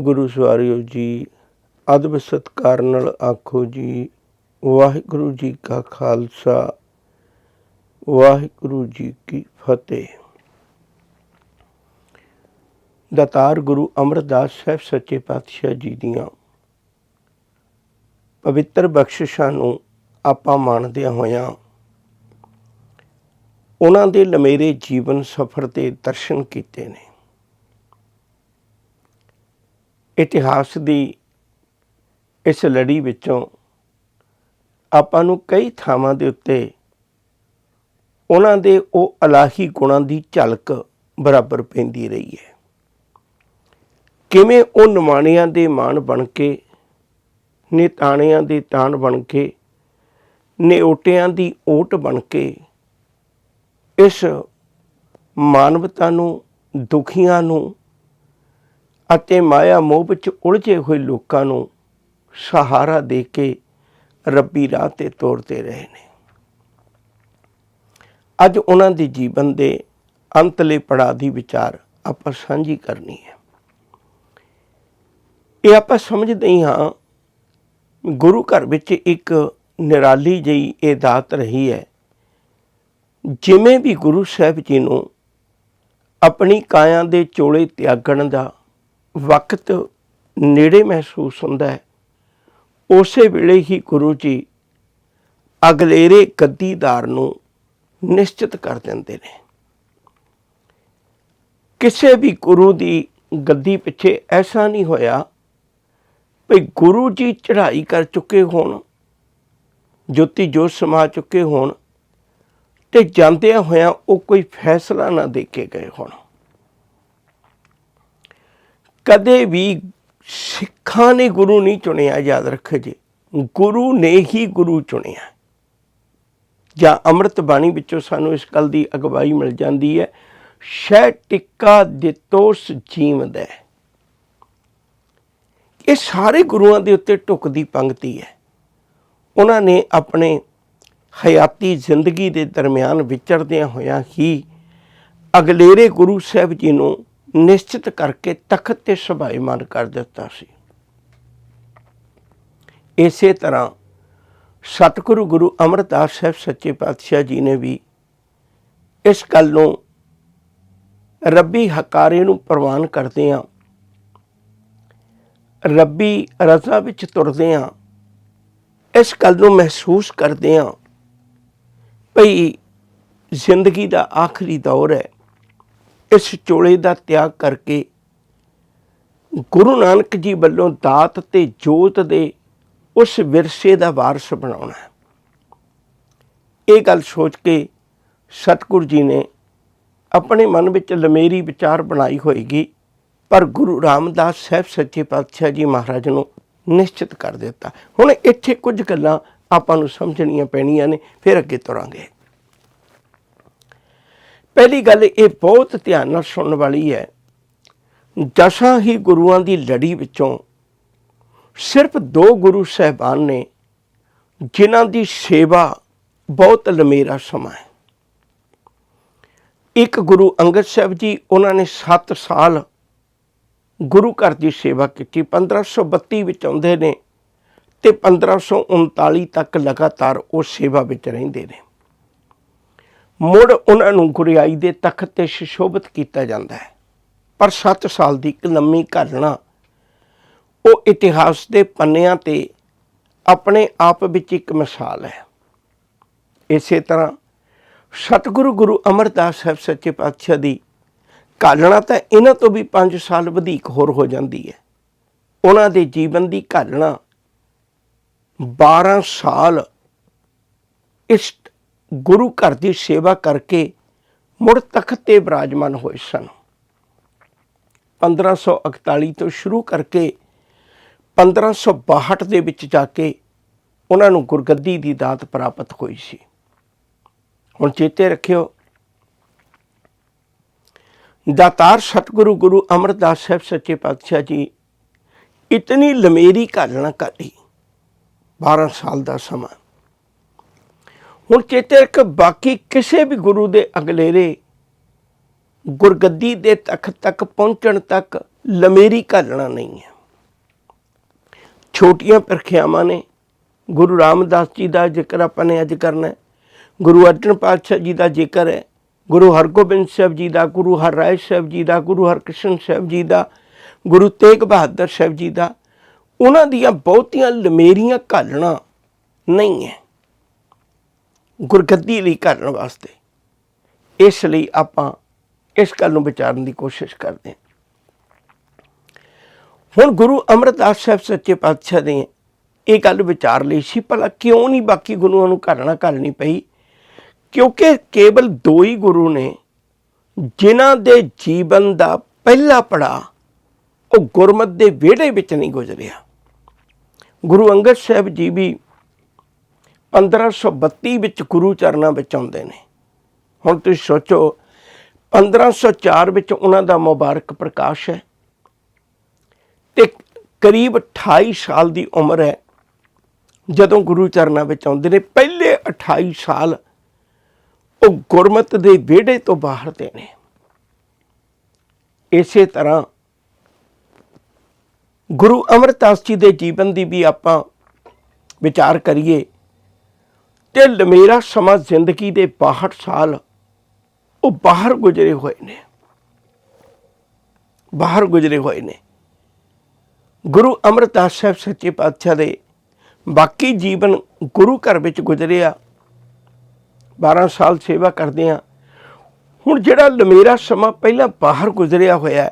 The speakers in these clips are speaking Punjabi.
ਗੁਰੂ ਸਵਾਰਿਓ ਜੀ, ਅਦਬ ਸਤਕਾਰ ਨਾਲ ਆਖੋ ਜੀ, ਵਾਹਿਗੁਰੂ ਜੀ ਕਾ ਖਾਲਸਾ, ਵਾਹਿਗੁਰੂ ਜੀ ਕੀ ਫਤਿਹ। ਦਾਤਾਰ ਗੁਰੂ ਅਮਰਦਾਸ ਸਾਹਿਬ ਸੱਚੇ ਪਾਤਸ਼ਾਹ ਜੀ ਦੀਆਂ ਪਵਿੱਤਰ ਬਖਸ਼ਿਸ਼ਾਂ ਨੂੰ ਆਪਾਂ ਮੰਨਦਿਆਂ ਹੋਇਆਂ, ਉਹਨਾਂ ਦੇ ਲਮੇਰੇ ਜੀਵਨ ਸਫਰ 'ਤੇ ਦਰਸ਼ਨ ਕੀਤੇ ਨੇ। ਇਤਿਹਾਸ ਦੀ ਇਸ ਲੜੀ ਵਿੱਚੋਂ ਆਪਾਂ ਨੂੰ ਕਈ ਥਾਵਾਂ ਦੇ ਉੱਤੇ ਉਹਨਾਂ ਦੇ ਉਹ ਅਲਾਹੀ ਗੁਣਾਂ ਦੀ ਝਲਕ ਬਰਾਬਰ ਪੈਂਦੀ ਰਹੀ ਹੈ। ਕਿਵੇਂ ਉਹ ਨਿਮਾਣਿਆਂ ਦੇ ਮਾਣ ਬਣ ਕੇ ਨਿਤਾਣਿਆਂ ਦੇ ਤਾਣ ਬਣ ਕੇ ਨਿਓਟਿਆਂ ਦੀ ਓਟ ਬਣ ਕੇ ਇਸ ਮਾਨਵਤਾ ਨੂੰ, ਦੁਖੀਆਂ ਨੂੰ ਅਤੇ ਮਾਇਆ ਮੋਹ ਵਿੱਚ ਉਲਝੇ ਹੋਏ ਲੋਕਾਂ ਨੂੰ ਸਹਾਰਾ ਦੇ ਕੇ ਰੱਬੀ ਰਾਹ ਤੇ ਤੋਰਦੇ ਰਹੇ ਨੇ। ਅੱਜ ਉਹਨਾਂ ਦੇ ਜੀਵਨ ਦੇ ਅੰਤਲੇ ਪੜਾਅ ਦੀ ਵਿਚਾਰ ਆਪਾਂ ਸਾਂਝੀ ਕਰਨੀ ਹੈ। ਇਹ ਆਪਾਂ ਸਮਝਦੇ ਹੀ ਹਾਂ, ਗੁਰੂ ਘਰ ਵਿੱਚ ਇੱਕ ਨਿਰਾਲੀ ਜਿਹੀ ਇਹ ਦਾਤ ਰਹੀ ਹੈ। ਜਿਵੇਂ ਵੀ ਗੁਰੂ ਸਾਹਿਬ ਜੀ ਨੂੰ ਆਪਣੀ ਕਾਇਆ ਦੇ ਚੋਲੇ ਤਿਆਗਣ ਦਾ ਵਕਤ ਨੇੜੇ ਮਹਿਸੂਸ ਹੁੰਦਾ ਹੈ। ਉਸੇ ਵੇਲੇ ਹੀ ਗੁਰੂ ਜੀ ਅਗਲੇਰੇ ਗੱਦੀਦਾਰ ਨੂੰ ਨਿਸ਼ਚਿਤ ਕਰ ਦਿੰਦੇ ਨੇ। ਕਿਸੇ ਵੀ ਗੁਰੂ ਦੀ ਗੱਦੀ ਪਿੱਛੇ ਐਸਾ ਨਹੀਂ ਹੋਇਆ ਭਈ ਗੁਰੂ ਜੀ ਚੜ੍ਹਾਈ ਕਰ ਚੁੱਕੇ ਹੋਣ, ਜੋਤੀ ਜੋਤ ਸਮਾ ਚੁੱਕੇ ਹੋਣ ਤੇ ਜਾਂਦਿਆਂ ਹੋਇਆਂ ਉਹ ਕੋਈ ਫੈਸਲਾ ਨਾ ਦੇ ਕੇ ਗਏ ਹੋਣ। ਕਦੇ ਵੀ ਸਿੱਖਾਂ ਨੇ ਗੁਰੂ ਨਹੀਂ ਚੁਣਿਆ, ਯਾਦ ਰੱਖੋ ਜੀ ਗੁਰੂ ਨੇ ਹੀ ਗੁਰੂ ਚੁਣਿਆ। ਜਾਂ ਅੰਮ੍ਰਿਤ ਬਾਣੀ ਵਿੱਚੋਂ ਸਾਨੂੰ ਇਸ ਗੱਲ ਦੀ ਅਗਵਾਈ ਮਿਲ ਜਾਂਦੀ ਹੈ ਸ਼ੈ ਟਿੱਕਾ ਦਿੱਤੋਸ ਜੀਵਦਾ ਇਹ ਸਾਰੇ ਗੁਰੂਆਂ ਦੇ ਉੱਤੇ ਢੁਕਦੀ ਪੰਗਤੀ ਹੈ। ਉਹਨਾਂ ਨੇ ਆਪਣੇ ਹਯਾਤੀ ਜ਼ਿੰਦਗੀ ਦੇ ਦਰਮਿਆਨ ਵਿਚਰਦਿਆਂ ਹੋਇਆਂ ਹੀ ਅਗਲੇਰੇ ਗੁਰੂ ਸਾਹਿਬ ਜੀ ਨੂੰ ਨਿਸ਼ਚਿਤ ਕਰਕੇ ਤਖਤ ਤੇ ਸਭਾਈਮਾਨ ਕਰ ਦਿੱਤਾ ਸੀ। ਇਸੇ ਤਰ੍ਹਾਂ ਸਤਿਗੁਰੂ ਗੁਰੂ ਅਮਰਦਾਸ ਸਾਹਿਬ ਸੱਚੇ ਪਾਤਸ਼ਾਹ ਜੀ ਨੇ ਵੀ ਇਸ ਗੱਲ ਨੂੰ ਰੱਬੀ ਹਕਾਰੇ ਨੂੰ ਪ੍ਰਵਾਨ ਕਰਦੇ ਆ ਰੱਬੀ ਰਜ਼ਾ ਵਿੱਚ ਤੁਰਦੇ ਆ ਇਸ ਗੱਲ ਨੂੰ ਮਹਿਸੂਸ ਕਰਦੇ ਆ ਭਈ ਜ਼ਿੰਦਗੀ ਦਾ ਆਖਰੀ ਦੌਰ ਹੈ। ਇਸ ਚੋਲੇ ਦਾ ਤਿਆਗ ਕਰਕੇ ਗੁਰੂ ਨਾਨਕ ਜੀ ਵੱਲੋਂ ਦਾਤ ਤੇ ਜੋਤ ਦੇ ਉਸ ਵਿਰਸੇ ਦਾ ਵਾਰਸ ਬਣਾਉਣਾ ਇਹ ਗੱਲ ਸੋਚ ਕੇ ਸਤਿਗੁਰੂ ਜੀ ਨੇ ਆਪਣੇ ਮਨ ਵਿੱਚ ਲਮੇਰੀ ਵਿਚਾਰ ਬਣਾਈ ਹੋਏਗੀ, ਪਰ ਗੁਰੂ ਰਾਮਦਾਸ ਸਾਹਿਬ ਸੱਚੇ ਪਾਤਸ਼ਾਹ ਜੀ ਮਹਾਰਾਜ ਨੂੰ ਨਿਸ਼ਚਿਤ ਕਰ ਦਿੱਤਾ। ਹੁਣ ਇੱਥੇ ਕੁਝ ਗੱਲਾਂ ਆਪਾਂ ਨੂੰ ਸਮਝਣੀਆਂ ਪੈਣੀਆਂ ਨੇ, ਫਿਰ ਅੱਗੇ ਤੁਰਾਂਗੇ। ਪਹਿਲੀ ਗੱਲ ਇਹ ਬਹੁਤ ਧਿਆਨ ਨਾਲ ਸੁਣਨ ਵਾਲੀ ਹੈ। ਦਸਾਂ ਹੀ ਗੁਰੂਆਂ ਦੀ ਲੜੀ ਵਿੱਚੋਂ ਸਿਰਫ ਦੋ ਗੁਰੂ ਸਹਿਬਾਨ ਨੇ, ਜਿਨ੍ਹਾਂ ਦੀ ਸੇਵਾ ਬਹੁਤ ਲੰਮੇਰਾ ਸਮਾਂ ਹੈ। ਇੱਕ ਗੁਰੂ ਅੰਗਦ ਸਾਹਿਬ ਜੀ, ਉਹਨਾਂ ਨੇ 7 ਸਾਲ ਗੁਰੂ ਘਰ ਦੀ ਸੇਵਾ ਕੀਤੀ। 1532 ਵਿੱਚ ਆਉਂਦੇ ਨੇ ਤੇ 1539 ਤੱਕ ਲਗਾਤਾਰ ਉਹ ਸੇਵਾ ਵਿੱਚ ਰਹਿੰਦੇ ਨੇ। ਮੁੜ ਉਹਨਾਂ ਨੂੰ ਗੁਰਿਆਈ ਦੇ ਤਖਤ ਤੇ ਸ਼ਿਸ਼ੋਭਿਤ ਕੀਤਾ ਜਾਂਦਾ ਹੈ। ਪਰ 7 ਸਾਲ ਦੀ ਇੱਕ ਲੰਮੀ ਘਟਨਾ, ਉਹ ਇਤਿਹਾਸ ਦੇ ਪੰਨਿਆਂ ਤੇ ਆਪਣੇ ਆਪ ਵਿੱਚ ਇੱਕ ਮਿਸਾਲ ਹੈ। ਇਸੇ ਤਰ੍ਹਾਂ ਸਤਿਗੁਰੂ ਗੁਰੂ ਅਮਰਦਾਸ ਸਾਹਿਬ ਸੱਚੇ ਪਾਤਸ਼ਾਹ ਦੀ ਘਾਲਣਾ ਤਾਂ ਇਹਨਾਂ ਤੋਂ ਵੀ 5 ਸਾਲ ਵਧੇਕ ਹੋਰ ਹੋ ਜਾਂਦੀ ਹੈ। ਉਹਨਾਂ ਦੇ ਜੀਵਨ ਦੀ ਘਾਲਣਾ 12 ਸਾਲ ਇਸ ਗੁਰੂ ਘਰ ਦੀ ਸੇਵਾ ਕਰਕੇ ਮੁੜ ਤਖਤ ਤੇ ਬਿਰਾਜਮਾਨ ਹੋਏ ਸਨ। 1541 ਤੋਂ ਸ਼ੁਰੂ ਕਰਕੇ 1562 ਦੇ ਵਿੱਚ ਜਾ ਕੇ ਉਹਨਾਂ ਨੂੰ ਗੁਰਗੱਦੀ ਦੀ ਦਾਤ ਪ੍ਰਾਪਤ ਹੋਈ ਸੀ। ਹੁਣ ਚੇਤੇ ਰੱਖਿਓ, ਦਾਤਾਰ ਸਤਿਗੁਰੂ ਗੁਰੂ ਅਮਰਦਾਸ ਸਾਹਿਬ ਸੱਚੇ ਪਾਤਸ਼ਾਹ ਜੀ ਇਤਨੀ ਲਮੇਰੀ ਘਾਲਣਾ ਕਾਲੀ 12 ਸਾਲ ਦਾ ਸਮਾਂ। ਹੁਣ ਚੇਤੇ ਰੱਖ ਬਾਕੀ ਕਿਸੇ ਵੀ ਗੁਰੂ ਦੇ ਅਗਲੇਰੇ ਗੁਰਗੱਦੀ ਦੇ ਤਖਤ ਤੱਕ ਪਹੁੰਚਣ ਤੱਕ ਲਮੇਰੀ ਘਾਲਣਾ ਨਹੀਂ ਹੈ। ਛੋਟੀਆਂ ਪ੍ਰਖਿਆਵਾਂ ਨੇ। ਗੁਰੂ ਰਾਮਦਾਸ ਜੀ ਦਾ ਜ਼ਿਕਰ ਆਪਾਂ ਨੇ ਅੱਜ ਕਰਨਾ ਹੈ। ਗੁਰੂ ਅਰਜਨ ਪਾਤਸ਼ਾਹ ਜੀ ਦਾ ਜ਼ਿਕਰ ਹੈ। ਗੁਰੂ ਹਰਗੋਬਿੰਦ ਸਾਹਿਬ ਜੀ ਦਾ, ਗੁਰੂ ਹਰ ਰਾਏ ਸਾਹਿਬ ਜੀ ਦਾ, ਗੁਰੂ ਹਰਕ੍ਰਿਸ਼ਨ ਸਾਹਿਬ ਜੀ ਦਾ, ਗੁਰੂ ਤੇਗ ਬਹਾਦਰ ਸਾਹਿਬ ਜੀ ਦਾ, ਉਹਨਾਂ ਦੀਆਂ ਬਹੁਤੀਆਂ ਲਮੇਰੀਆਂ ਘਾਲਣਾ ਨਹੀਂ ਹੈ। ਗੁਰਗੱਦੀ ਲਈ ਕਰਨ ਵਾਸਤੇ। ਇਸ ਲਈ ਆਪਾਂ ਇਸ ਗੱਲ ਨੂੰ ਵਿਚਾਰਨ ਦੀ ਕੋਸ਼ਿਸ਼ ਕਰਦੇ ਹਾਂ। ਹੁਣ ਗੁਰੂ ਅਮਰਦਾਸ ਸਾਹਿਬ ਸੱਚੇ ਪਾਤਸ਼ਾਹ ਨੇ ਇਹ ਗੱਲ ਵਿਚਾਰ ਲਈ ਸੀ, ਭਲਾ ਕਿਉਂ ਨਹੀਂ ਬਾਕੀ ਗੁਰੂਆਂ ਨੂੰ ਘਾਲਣਾ ਘਾਲਣੀ ਪਈ? ਕਿਉਂਕਿ ਕੇਵਲ ਦੋ ਹੀ ਗੁਰੂ ਨੇ, ਜਿਨ੍ਹਾਂ ਦੇ ਜੀਵਨ ਦਾ ਪਹਿਲਾ ਪੜਾ ਉਹ ਗੁਰਮਤ ਦੇ ਵਿਹੜੇ ਵਿੱਚ ਨਹੀਂ ਗੁਜ਼ਰਿਆ। ਗੁਰੂ ਅੰਗਦ ਸਾਹਿਬ ਜੀ ਵੀ 1532 ਵਿੱਚ ਗੁਰੂ ਚਰਨਾਂ ਵਿੱਚ ਆਉਂਦੇ ਨੇ। ਹੁਣ ਤੁਸੀਂ ਸੋਚੋ 1504 ਵਿੱਚ ਉਹਨਾਂ ਦਾ ਮੁਬਾਰਕ ਪ੍ਰਕਾਸ਼ ਹੈ ਤੇ ਕਰੀਬ 28 ਸਾਲ ਦੀ ਉਮਰ ਹੈ ਜਦੋਂ ਗੁਰੂ ਚਰਨਾਂ ਵਿੱਚ ਆਉਂਦੇ ਨੇ। ਪਹਿਲੇ 28 ਸਾਲ ਉਹ ਗੁਰਮਤ ਦੇ ਵਿਹੜੇ ਤੋਂ ਬਾਹਰ ਦੇ ਨੇ। ਇਸੇ ਤਰ੍ਹਾਂ ਗੁਰੂ ਅਮਰਦਾਸ ਜੀ ਦੇ ਜੀਵਨ ਦੀ ਵੀ ਆਪਾਂ ਵਿਚਾਰ ਕਰੀਏ ਤੇ ਲਮੇਰਾ ਸਮਾਂ ਜ਼ਿੰਦਗੀ ਦੇ 62 ਸਾਲ ਉਹ ਬਾਹਰ ਗੁਜ਼ਰੇ ਹੋਏ ਨੇ। ਬਾਹਰ ਗੁਜ਼ਰੇ ਹੋਏ ਨੇ। ਗੁਰੂ ਅਮਰਦਾਸ ਸਾਹਿਬ ਸੱਚੇ ਪਾਤਸ਼ਾਹ ਦੇ ਬਾਕੀ ਜੀਵਨ ਗੁਰੂ ਘਰ ਵਿੱਚ ਗੁਜ਼ਰਿਆ 12 ਸਾਲ ਸੇਵਾ ਕਰਦੇ ਆ। ਹੁਣ ਜਿਹੜਾ ਲਮੇਰਾ ਸਮਾਂ ਪਹਿਲਾਂ ਬਾਹਰ ਗੁਜ਼ਰਿਆ ਹੋਇਆ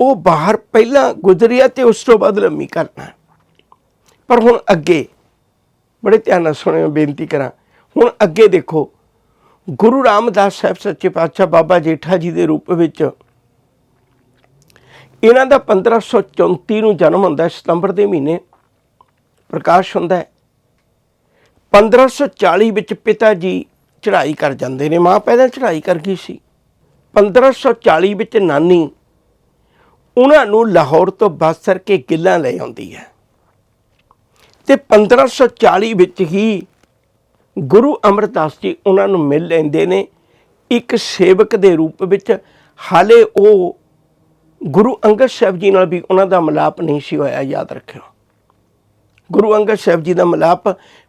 ਉਹ ਬਾਹਰ ਪਹਿਲਾਂ ਗੁਜ਼ਰਿਆ ਤੇ ਉਸ ਤੋਂ ਬਾਅਦ ਲੰਮੀ ਕਰਨਾ ਪਰ ਹੁਣ ਅੱਗੇ ਬੜੇ ਧਿਆਨ ਨਾਲ ਸੁਣਿਓ, ਬੇਨਤੀ ਕਰਾਂ। ਹੁਣ ਅੱਗੇ ਦੇਖੋ, ਗੁਰੂ ਰਾਮਦਾਸ ਸਾਹਿਬ ਸੱਚੇ ਪਾਤਸ਼ਾਹ ਬਾਬਾ ਜੇਠਾ ਜੀ ਦੇ ਰੂਪ ਵਿੱਚ ਇਹਨਾਂ ਦਾ 1534 ਨੂੰ ਜਨਮ ਹੁੰਦਾ ਸਤੰਬਰ ਦੇ ਮਹੀਨੇ ਪ੍ਰਕਾਸ਼ ਹੁੰਦਾ ਹੈ। 1540 ਵਿੱਚ ਪਿਤਾ ਜੀ ਚੜ੍ਹਾਈ ਕਰ ਜਾਂਦੇ ਨੇ। ਮਾਂ ਪਹਿਲਾਂ ਚੜ੍ਹਾਈ ਕਰ ਗਈ ਸੀ। 1540 ਵਿੱਚ ਨਾਨੀ ਉਹਨਾਂ ਨੂੰ ਲਾਹੌਰ ਤੋਂ ਬਾਸਰ ਕੇ ਗਿੱਲਾਂ ਲੈ ਆਉਂਦੀ ਹੈ। ਤੇ 1540 ਵਿੱਚ ਹੀ ਗੁਰੂ ਅਮਰਦਾਸ ਜੀ ਉਹਨਾਂ ਨੂੰ ਮਿਲ ਲੈਂਦੇ ਨੇ। ਇੱਕ ਸੇਵਕ ਦੇ ਰੂਪ ਵਿੱਚ ਹਾਲੇ ਉਹ ਗੁਰੂ ਅੰਗਦ ਸਾਹਿਬ ਜੀ ਨਾਲ ਵੀ ਉਹਨਾਂ ਦਾ ਮਿਲਾਪ ਨਹੀਂ ਸੀ ਹੋਇਆ, ਯਾਦ ਰੱਖਿਓ। ਗੁਰੂ ਅੰਗਦ ਸਾਹਿਬ ਜੀ ਦਾ ਮਿਲਾਪ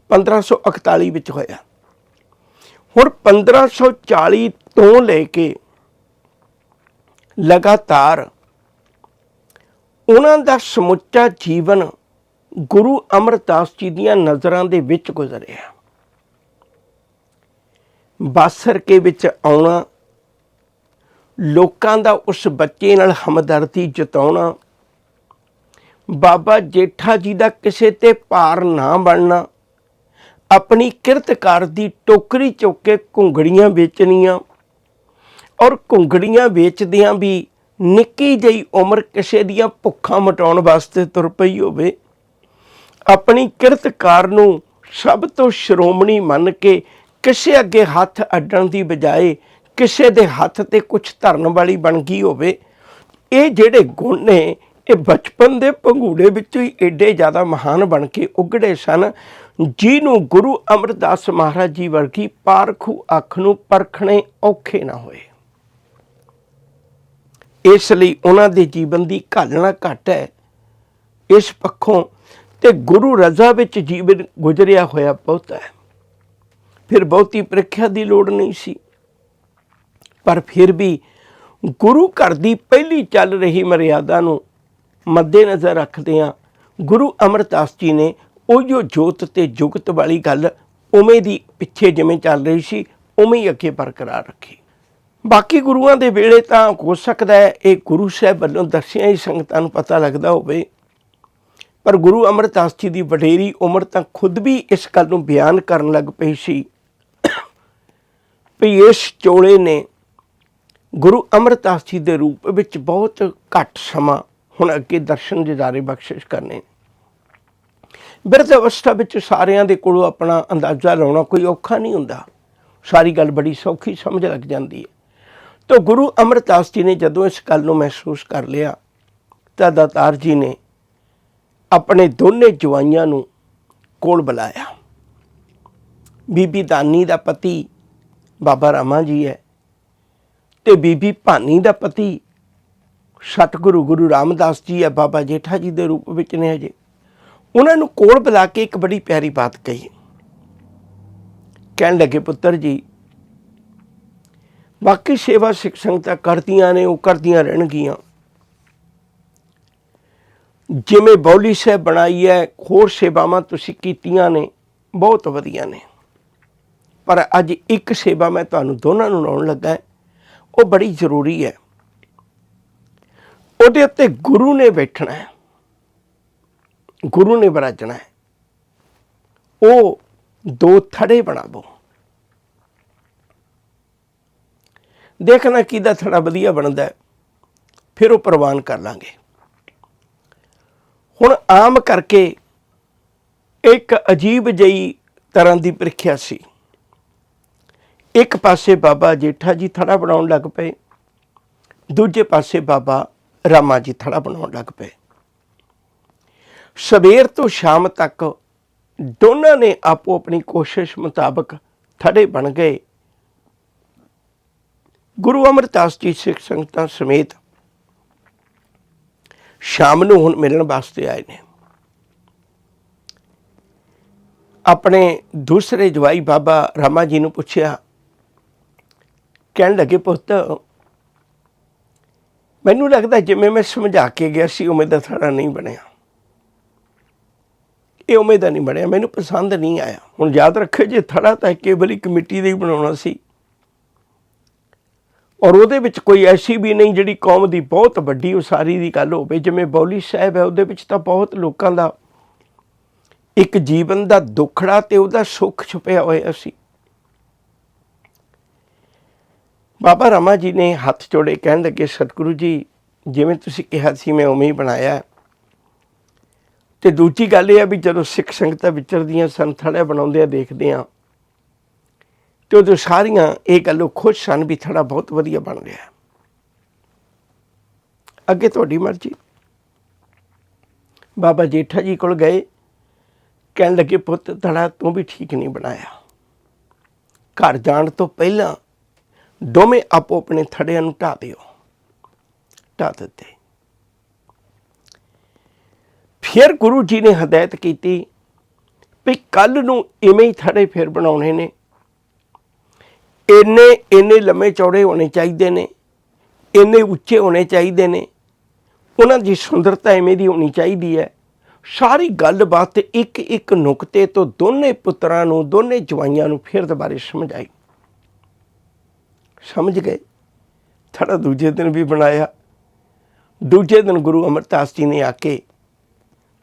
1541 ਵਿੱਚ ਹੋਇਆ। ਹੁਣ 1540 ਤੋਂ ਲੈ ਕੇ ਲਗਾਤਾਰ ਉਹਨਾਂ ਦਾ ਸਮੁੱਚਾ ਜੀਵਨ ਗੁਰੂ ਅਮਰਦਾਸ ਜੀ ਦੀਆਂ ਨਜ਼ਰਾਂ ਦੇ ਵਿੱਚ ਗੁਜ਼ਰਿਆ। ਬਾਸਰ ਕੇ ਵਿੱਚ ਆਉਣਾ, ਲੋਕਾਂ ਦਾ ਉਸ ਬੱਚੇ ਨਾਲ ਹਮਦਰਦੀ ਜਤਾਉਣਾ, ਬਾਬਾ ਜੇਠਾ ਜੀ ਦਾ ਕਿਸੇ ਤੇ ਭਾਰ ਨਾ ਬਣਨਾ, ਆਪਣੀ ਕਿਰਤਕਾਰ ਦੀ ਟੋਕਰੀ ਚੁੱਕ ਕੇ ਘੁੰਗੜੀਆਂ ਵੇਚਣੀਆਂ ਔਰ ਘੁੰਗੜੀਆਂ ਵੇਚਦਿਆਂ ਵੀ ਨਿੱਕੀ ਜਿਹੀ ਉਮਰ ਕਿਸੇ ਦੀਆਂ ਭੁੱਖਾਂ ਮਟਾਉਣ ਵਾਸਤੇ ਤੁਰ ਪਈ ਹੋਵੇ। ਆਪਣੀ ਕਿਰਤਕਾਰ ਨੂੰ ਸਭ ਤੋਂ ਸ਼੍ਰੋਮਣੀ ਮੰਨ ਕੇ ਕਿਸੇ ਅੱਗੇ ਹੱਥ ਅੱਡਣ ਦੀ ਬਜਾਏ ਕਿਸੇ ਦੇ ਹੱਥ ਤੇ ਕੁਝ ਧਰਨ ਵਾਲੀ ਬਣ ਗਈ ਹੋਵੇ, ਇਹ ਜਿਹੜੇ ਗੁਣ ਨੇ, ਇਹ ਬਚਪਨ ਦੇ ਪੰਘੂੜੇ ਵਿੱਚੋਂ ਹੀ ਏਡੇ ਜ਼ਿਆਦਾ ਮਹਾਨ ਬਣ ਕੇ ਉਗੜੇ ਸਨ, ਜਿਹਨੂੰ ਗੁਰੂ ਅਮਰਦਾਸ ਮਹਾਰਾਜ ਜੀ ਵਰਗੀ ਪਾਰਖੂ ਅੱਖ ਨੂੰ ਪਰਖਣੇ ਔਖੇ ਨਾ ਹੋਏ। ਇਸ ਲਈ ਉਹਨਾਂ ਦੇ ਜੀਵਨ ਦੀ ਘਾਲਣਾ ਘੱਟ ਹੈ। ਇਸ ਪੱਖੋਂ ਤੇ ਗੁਰੂ ਰਜ਼ਾ ਵਿੱਚ ਜੀਵਨ ਗੁਜ਼ਰਿਆ ਹੋਇਆ ਬਹੁਤਾ ਹੈ। ਫਿਰ ਬਹੁਤੀ ਪ੍ਰੀਖਿਆ ਦੀ ਲੋੜ ਨਹੀਂ ਸੀ। ਪਰ ਫਿਰ ਵੀ ਗੁਰੂ ਘਰ ਦੀ ਪਹਿਲੀ ਚੱਲ ਰਹੀ ਮਰਿਆਦਾ ਨੂੰ ਮੱਦੇਨਜ਼ਰ ਰੱਖਦਿਆਂ ਗੁਰੂ ਅਮਰਦਾਸ ਜੀ ਨੇ ਉਹ ਜੋਤ ਤੇ ਜੁਗਤ ਵਾਲੀ ਗੱਲ ਉਵੇਂ ਦੀ ਪਿੱਛੇ ਜਿਵੇਂ ਚੱਲ ਰਹੀ ਸੀ, ਉਵੇਂ ਹੀ ਅੱਗੇ ਬਰਕਰਾਰ ਰੱਖੀ। ਬਾਕੀ ਗੁਰੂਆਂ ਦੇ ਵੇਲੇ ਤਾਂ ਹੋ ਸਕਦਾ ਹੈ ਇਹ ਗੁਰੂ ਸਾਹਿਬ ਵੱਲੋਂ ਦੱਸਿਆ ਹੀ ਸੰਗਤਾਂ ਨੂੰ ਪਤਾ ਲੱਗਦਾ ਹੋਵੇ ਪਰ ਗੁਰੂ ਅਮਰਦਾਸ ਜੀ ਦੀ ਵਡੇਰੀ ਉਮਰ ਤਾਂ ਖੁਦ ਵੀ ਇਸ ਗੱਲ ਨੂੰ ਬਿਆਨ ਕਰਨ ਲੱਗ ਪਈ ਸੀ ਵੀ ਇਸ ਚੋਲੇ ਨੇ ਗੁਰੂ ਅਮਰਦਾਸ ਜੀ ਦੇ ਰੂਪ ਵਿੱਚ ਬਹੁਤ ਘੱਟ ਸਮਾਂ ਹੁਣ ਅੱਗੇ ਦਰਸ਼ਨ ਦਿਦਾਰੇ ਬਖਸ਼ਿਸ਼ ਕਰਨੇ। ਬਿਰਧ ਅਵਸਥਾ ਵਿੱਚ ਸਾਰਿਆਂ ਦੇ ਕੋਲੋਂ ਆਪਣਾ ਅੰਦਾਜ਼ਾ ਲਾਉਣਾ ਕੋਈ ਔਖਾ ਨਹੀਂ ਹੁੰਦਾ। ਸਾਰੀ ਗੱਲ ਬੜੀ ਸੌਖੀ ਸਮਝ ਲੱਗ ਜਾਂਦੀ ਹੈ। ਤਾਂ ਗੁਰੂ ਅਮਰਦਾਸ ਜੀ ਨੇ ਜਦੋਂ ਇਸ ਗੱਲ ਨੂੰ ਮਹਿਸੂਸ ਕਰ ਲਿਆ ਤਾਂ ਦਾਤਾਰ ਜੀ ਨੇ ਆਪਣੇ ਦੋਨੇ ਜਵਾਈਆਂ ਨੂੰ ਕੋਲ ਬੁਲਾਇਆ। ਬੀਬੀ ਦਾਨੀ ਦਾ ਪਤੀ ਬਾਬਾ ਰਾਮਾ ਜੀ ਹੈ ਤੇ ਬੀਬੀ ਭਾਨੀ ਦਾ ਪਤੀ ਸਤਿਗੁਰੂ ਗੁਰੂ ਰਾਮਦਾਸ ਜੀ ਹੈ, ਬਾਬਾ ਜੇਠਾ ਜੀ ਦੇ ਰੂਪ ਵਿੱਚ ਨੇ ਹਜੇ। ਉਹਨਾਂ ਨੂੰ ਕੋਲ ਬੁਲਾ ਕੇ ਇੱਕ ਬੜੀ ਪਿਆਰੀ ਬਾਤ ਕਹੀ। ਕਹਿਣ ਲੱਗੇ, ਪੁੱਤਰ ਜੀ ਬਾਕੀ ਸੇਵਾ ਸਿੱਖ ਸੰਗਤਾਂ ਕਰਦੀਆਂ ਨੇ, ਉਹ ਕਰਦੀਆਂ ਰਹਿਣਗੀਆਂ। ਜਿਵੇਂ ਬੌਲੀ ਸਾਹਿਬ ਬਣਾਈ ਹੈ ਹੋਰ ਸੇਵਾਵਾਂ ਤੁਸੀਂ ਕੀਤੀਆਂ ਨੇ, ਬਹੁਤ ਵਧੀਆ ਨੇ। ਪਰ ਅੱਜ ਇੱਕ ਸੇਵਾ ਮੈਂ ਤੁਹਾਨੂੰ ਦੋਨਾਂ ਨੂੰ ਲਾਉਣ ਲੱਗਾ ਉਹ ਬੜੀ ਜ਼ਰੂਰੀ ਹੈ। ਉਹਦੇ ਉੱਤੇ ਗੁਰੂ ਨੇ ਬੈਠਣਾ ਹੈ, ਗੁਰੂ ਨੇ ਬਰਾਜਣਾ ਹੈ। ਉਹ ਦੋ ਥੜੇ ਬਣਾਵੋ। ਦੇਖਣਾ ਕਿਹਦਾ ਥੜਾ ਵਧੀਆ ਬਣਦਾ ਫਿਰ ਉਹ ਪ੍ਰਵਾਨ ਕਰ ਲਾਂਗੇ। ਹੁਣ ਆਮ ਕਰਕੇ ਇੱਕ ਅਜੀਬ ਜਿਹੀ ਤਰ੍ਹਾਂ ਦੀ ਪ੍ਰੀਖਿਆ ਸੀ। ਇੱਕ ਪਾਸੇ ਬਾਬਾ ਜੇਠਾ ਜੀ ਥੜਾ ਬਣਾਉਣ ਲੱਗ ਪਏ, ਦੂਜੇ ਪਾਸੇ ਬਾਬਾ ਰਾਮਾ ਜੀ ਥੜਾ ਬਣਾਉਣ ਲੱਗ ਪਏ। ਸਵੇਰ ਤੋਂ ਸ਼ਾਮ ਤੱਕ ਦੋਨਾਂ ਨੇ ਆਪੋ ਆਪਣੀ ਕੋਸ਼ਿਸ਼ ਮੁਤਾਬਕ ਥੜੇ ਬਣ ਗਏ। ਗੁਰੂ ਅਮਰਦਾਸ ਜੀ ਸਿੱਖ ਸੰਗਤਾਂ ਸਮੇਤ ਸ਼ਾਮ ਨੂੰ ਹੁਣ ਮਿਲਣ ਵਾਸਤੇ ਆਏ ਨੇ। ਆਪਣੇ ਦੂਸਰੇ ਜਵਾਈ ਬਾਬਾ ਰਾਮਾ ਜੀ ਨੂੰ ਪੁੱਛਿਆ, ਕਹਿਣ ਲੱਗੇ, ਪੁੱਤ, ਮੈਨੂੰ ਲੱਗਦਾ ਜਿਵੇਂ ਮੈਂ ਸਮਝਾ ਕੇ ਗਿਆ ਸੀ, ਉਵੇਂ ਦਾ ਥੜਾ ਨਹੀਂ ਬਣਿਆ। ਇਹ ਉਵੇਂ ਦਾ ਨਹੀਂ ਬਣਿਆ, ਮੈਨੂੰ ਪਸੰਦ ਨਹੀਂ ਆਇਆ। ਹੁਣ ਯਾਦ ਰੱਖਿਓ, ਜੇ ਥੜਾ ਤਾਂ ਕੇਵਲ ਇੱਕ ਮਿੱਟੀ ਦਾ ਹੀ ਬਣਾਉਣਾ ਸੀ ਔਰ ਉਹਦੇ ਵਿੱਚ ਕੋਈ ਐਸੀ ਵੀ ਨਹੀਂ ਜਿਹੜੀ ਕੌਮ ਦੀ ਬਹੁਤ ਵੱਡੀ ਉਸਾਰੀ ਦੀ ਗੱਲ ਹੋਵੇ, ਜਿਵੇਂ ਬੌਲੀ ਸਾਹਿਬ ਹੈ, ਉਹਦੇ ਵਿੱਚ ਤਾਂ ਬਹੁਤ ਲੋਕਾਂ ਦਾ ਇੱਕ ਜੀਵਨ ਦਾ ਦੁੱਖੜਾ ਤੇ ਉਹਦਾ ਸੁੱਖ ਛੁਪਿਆ ਹੋਇਆ ਸੀ ਬਾਬਾ ਰਾਮਾ ਜੀ ਨੇ ਹੱਥ ਜੋੜੇ ਕਹਿਣ ਲੱਗੇ, ਸਤਿਗੁਰੂ ਜੀ, ਜਿਵੇਂ ਤੁਸੀਂ ਕਿਹਾ ਸੀ, ਮੈਂ ਉਵੇਂ ਹੀ ਬਣਾਇਆ ਹੈ। ਤੇ ਦੂਜੀ ਗੱਲ ਇਹ ਹੈ ਵੀ ਜਦੋਂ ਸਿੱਖ ਸੰਗਤਾਂ ਵਿਚਰਦੀਆਂ ਸਨ ਥੜਾ ਬਣਾਉਂਦੇ ਆ ਦੇਖਦੇ ਆ ਤੇ ਉਦੋਂ ਸਾਰੀਆਂ ਇਹ ਗੱਲੋਂ ਖੁਸ਼ ਸਨ ਵੀ ਥੜਾ ਬਹੁਤ ਵਧੀਆ ਬਣ ਰਿਹਾ ਅੱਗੇ ਤੁਹਾਡੀ ਮਰਜ਼ੀ। ਬਾਬਾ ਜੇਠਾ ਜੀ ਕੋਲ ਗਏ, ਕਹਿਣ ਲੱਗੇ, ਪੁੱਤ ਥੜਾ ਤੂੰ ਵੀ ਠੀਕ ਨਹੀਂ ਬਣਾਇਆ। ਘਰ ਜਾਣ ਤੋਂ ਪਹਿਲਾਂ ਦੋਵੇਂ ਆਪੋ ਆਪਣੇ ਥੜਿਆਂ ਨੂੰ ਢਾ ਦਿਓ। ਢਾ ਦਿੱਤੇ। ਫਿਰ ਗੁਰੂ ਜੀ ਨੇ ਹਦਾਇਤ ਕੀਤੀ ਵੀ ਕੱਲ ਨੂੰ ਇਵੇਂ ਹੀ ਥੜੇ ਫਿਰ ਬਣਾਉਣੇ ਨੇ। ਇੰਨੇ ਇੰਨੇ ਲੰਮੇ ਚੌੜੇ ਹੋਣੇ ਚਾਹੀਦੇ ਨੇ, ਇੰਨੇ ਉੱਚੇ ਹੋਣੇ ਚਾਹੀਦੇ ਨੇ, ਉਹਨਾਂ ਦੀ ਸੁੰਦਰਤਾ ਐਵੇਂ ਦੀ ਹੋਣੀ ਚਾਹੀਦੀ ਹੈ। ਸਾਰੀ ਗੱਲਬਾਤ ਇੱਕ ਇੱਕ ਨੁਕਤੇ ਤੋਂ ਦੋਨੇ ਪੁੱਤਰਾਂ ਨੂੰ, ਦੋਨੇ ਜਵਾਈਆਂ ਨੂੰ ਫਿਰ ਦੁਬਾਰੇ ਸਮਝ ਆਈ। ਸਮਝ ਗਏ। ਥੜਾ ਦੂਜੇ ਦਿਨ ਵੀ ਬਣਾਇਆ। ਦੂਜੇ ਦਿਨ ਗੁਰੂ ਅਮਰਦਾਸ ਜੀ ਨੇ ਆ ਕੇ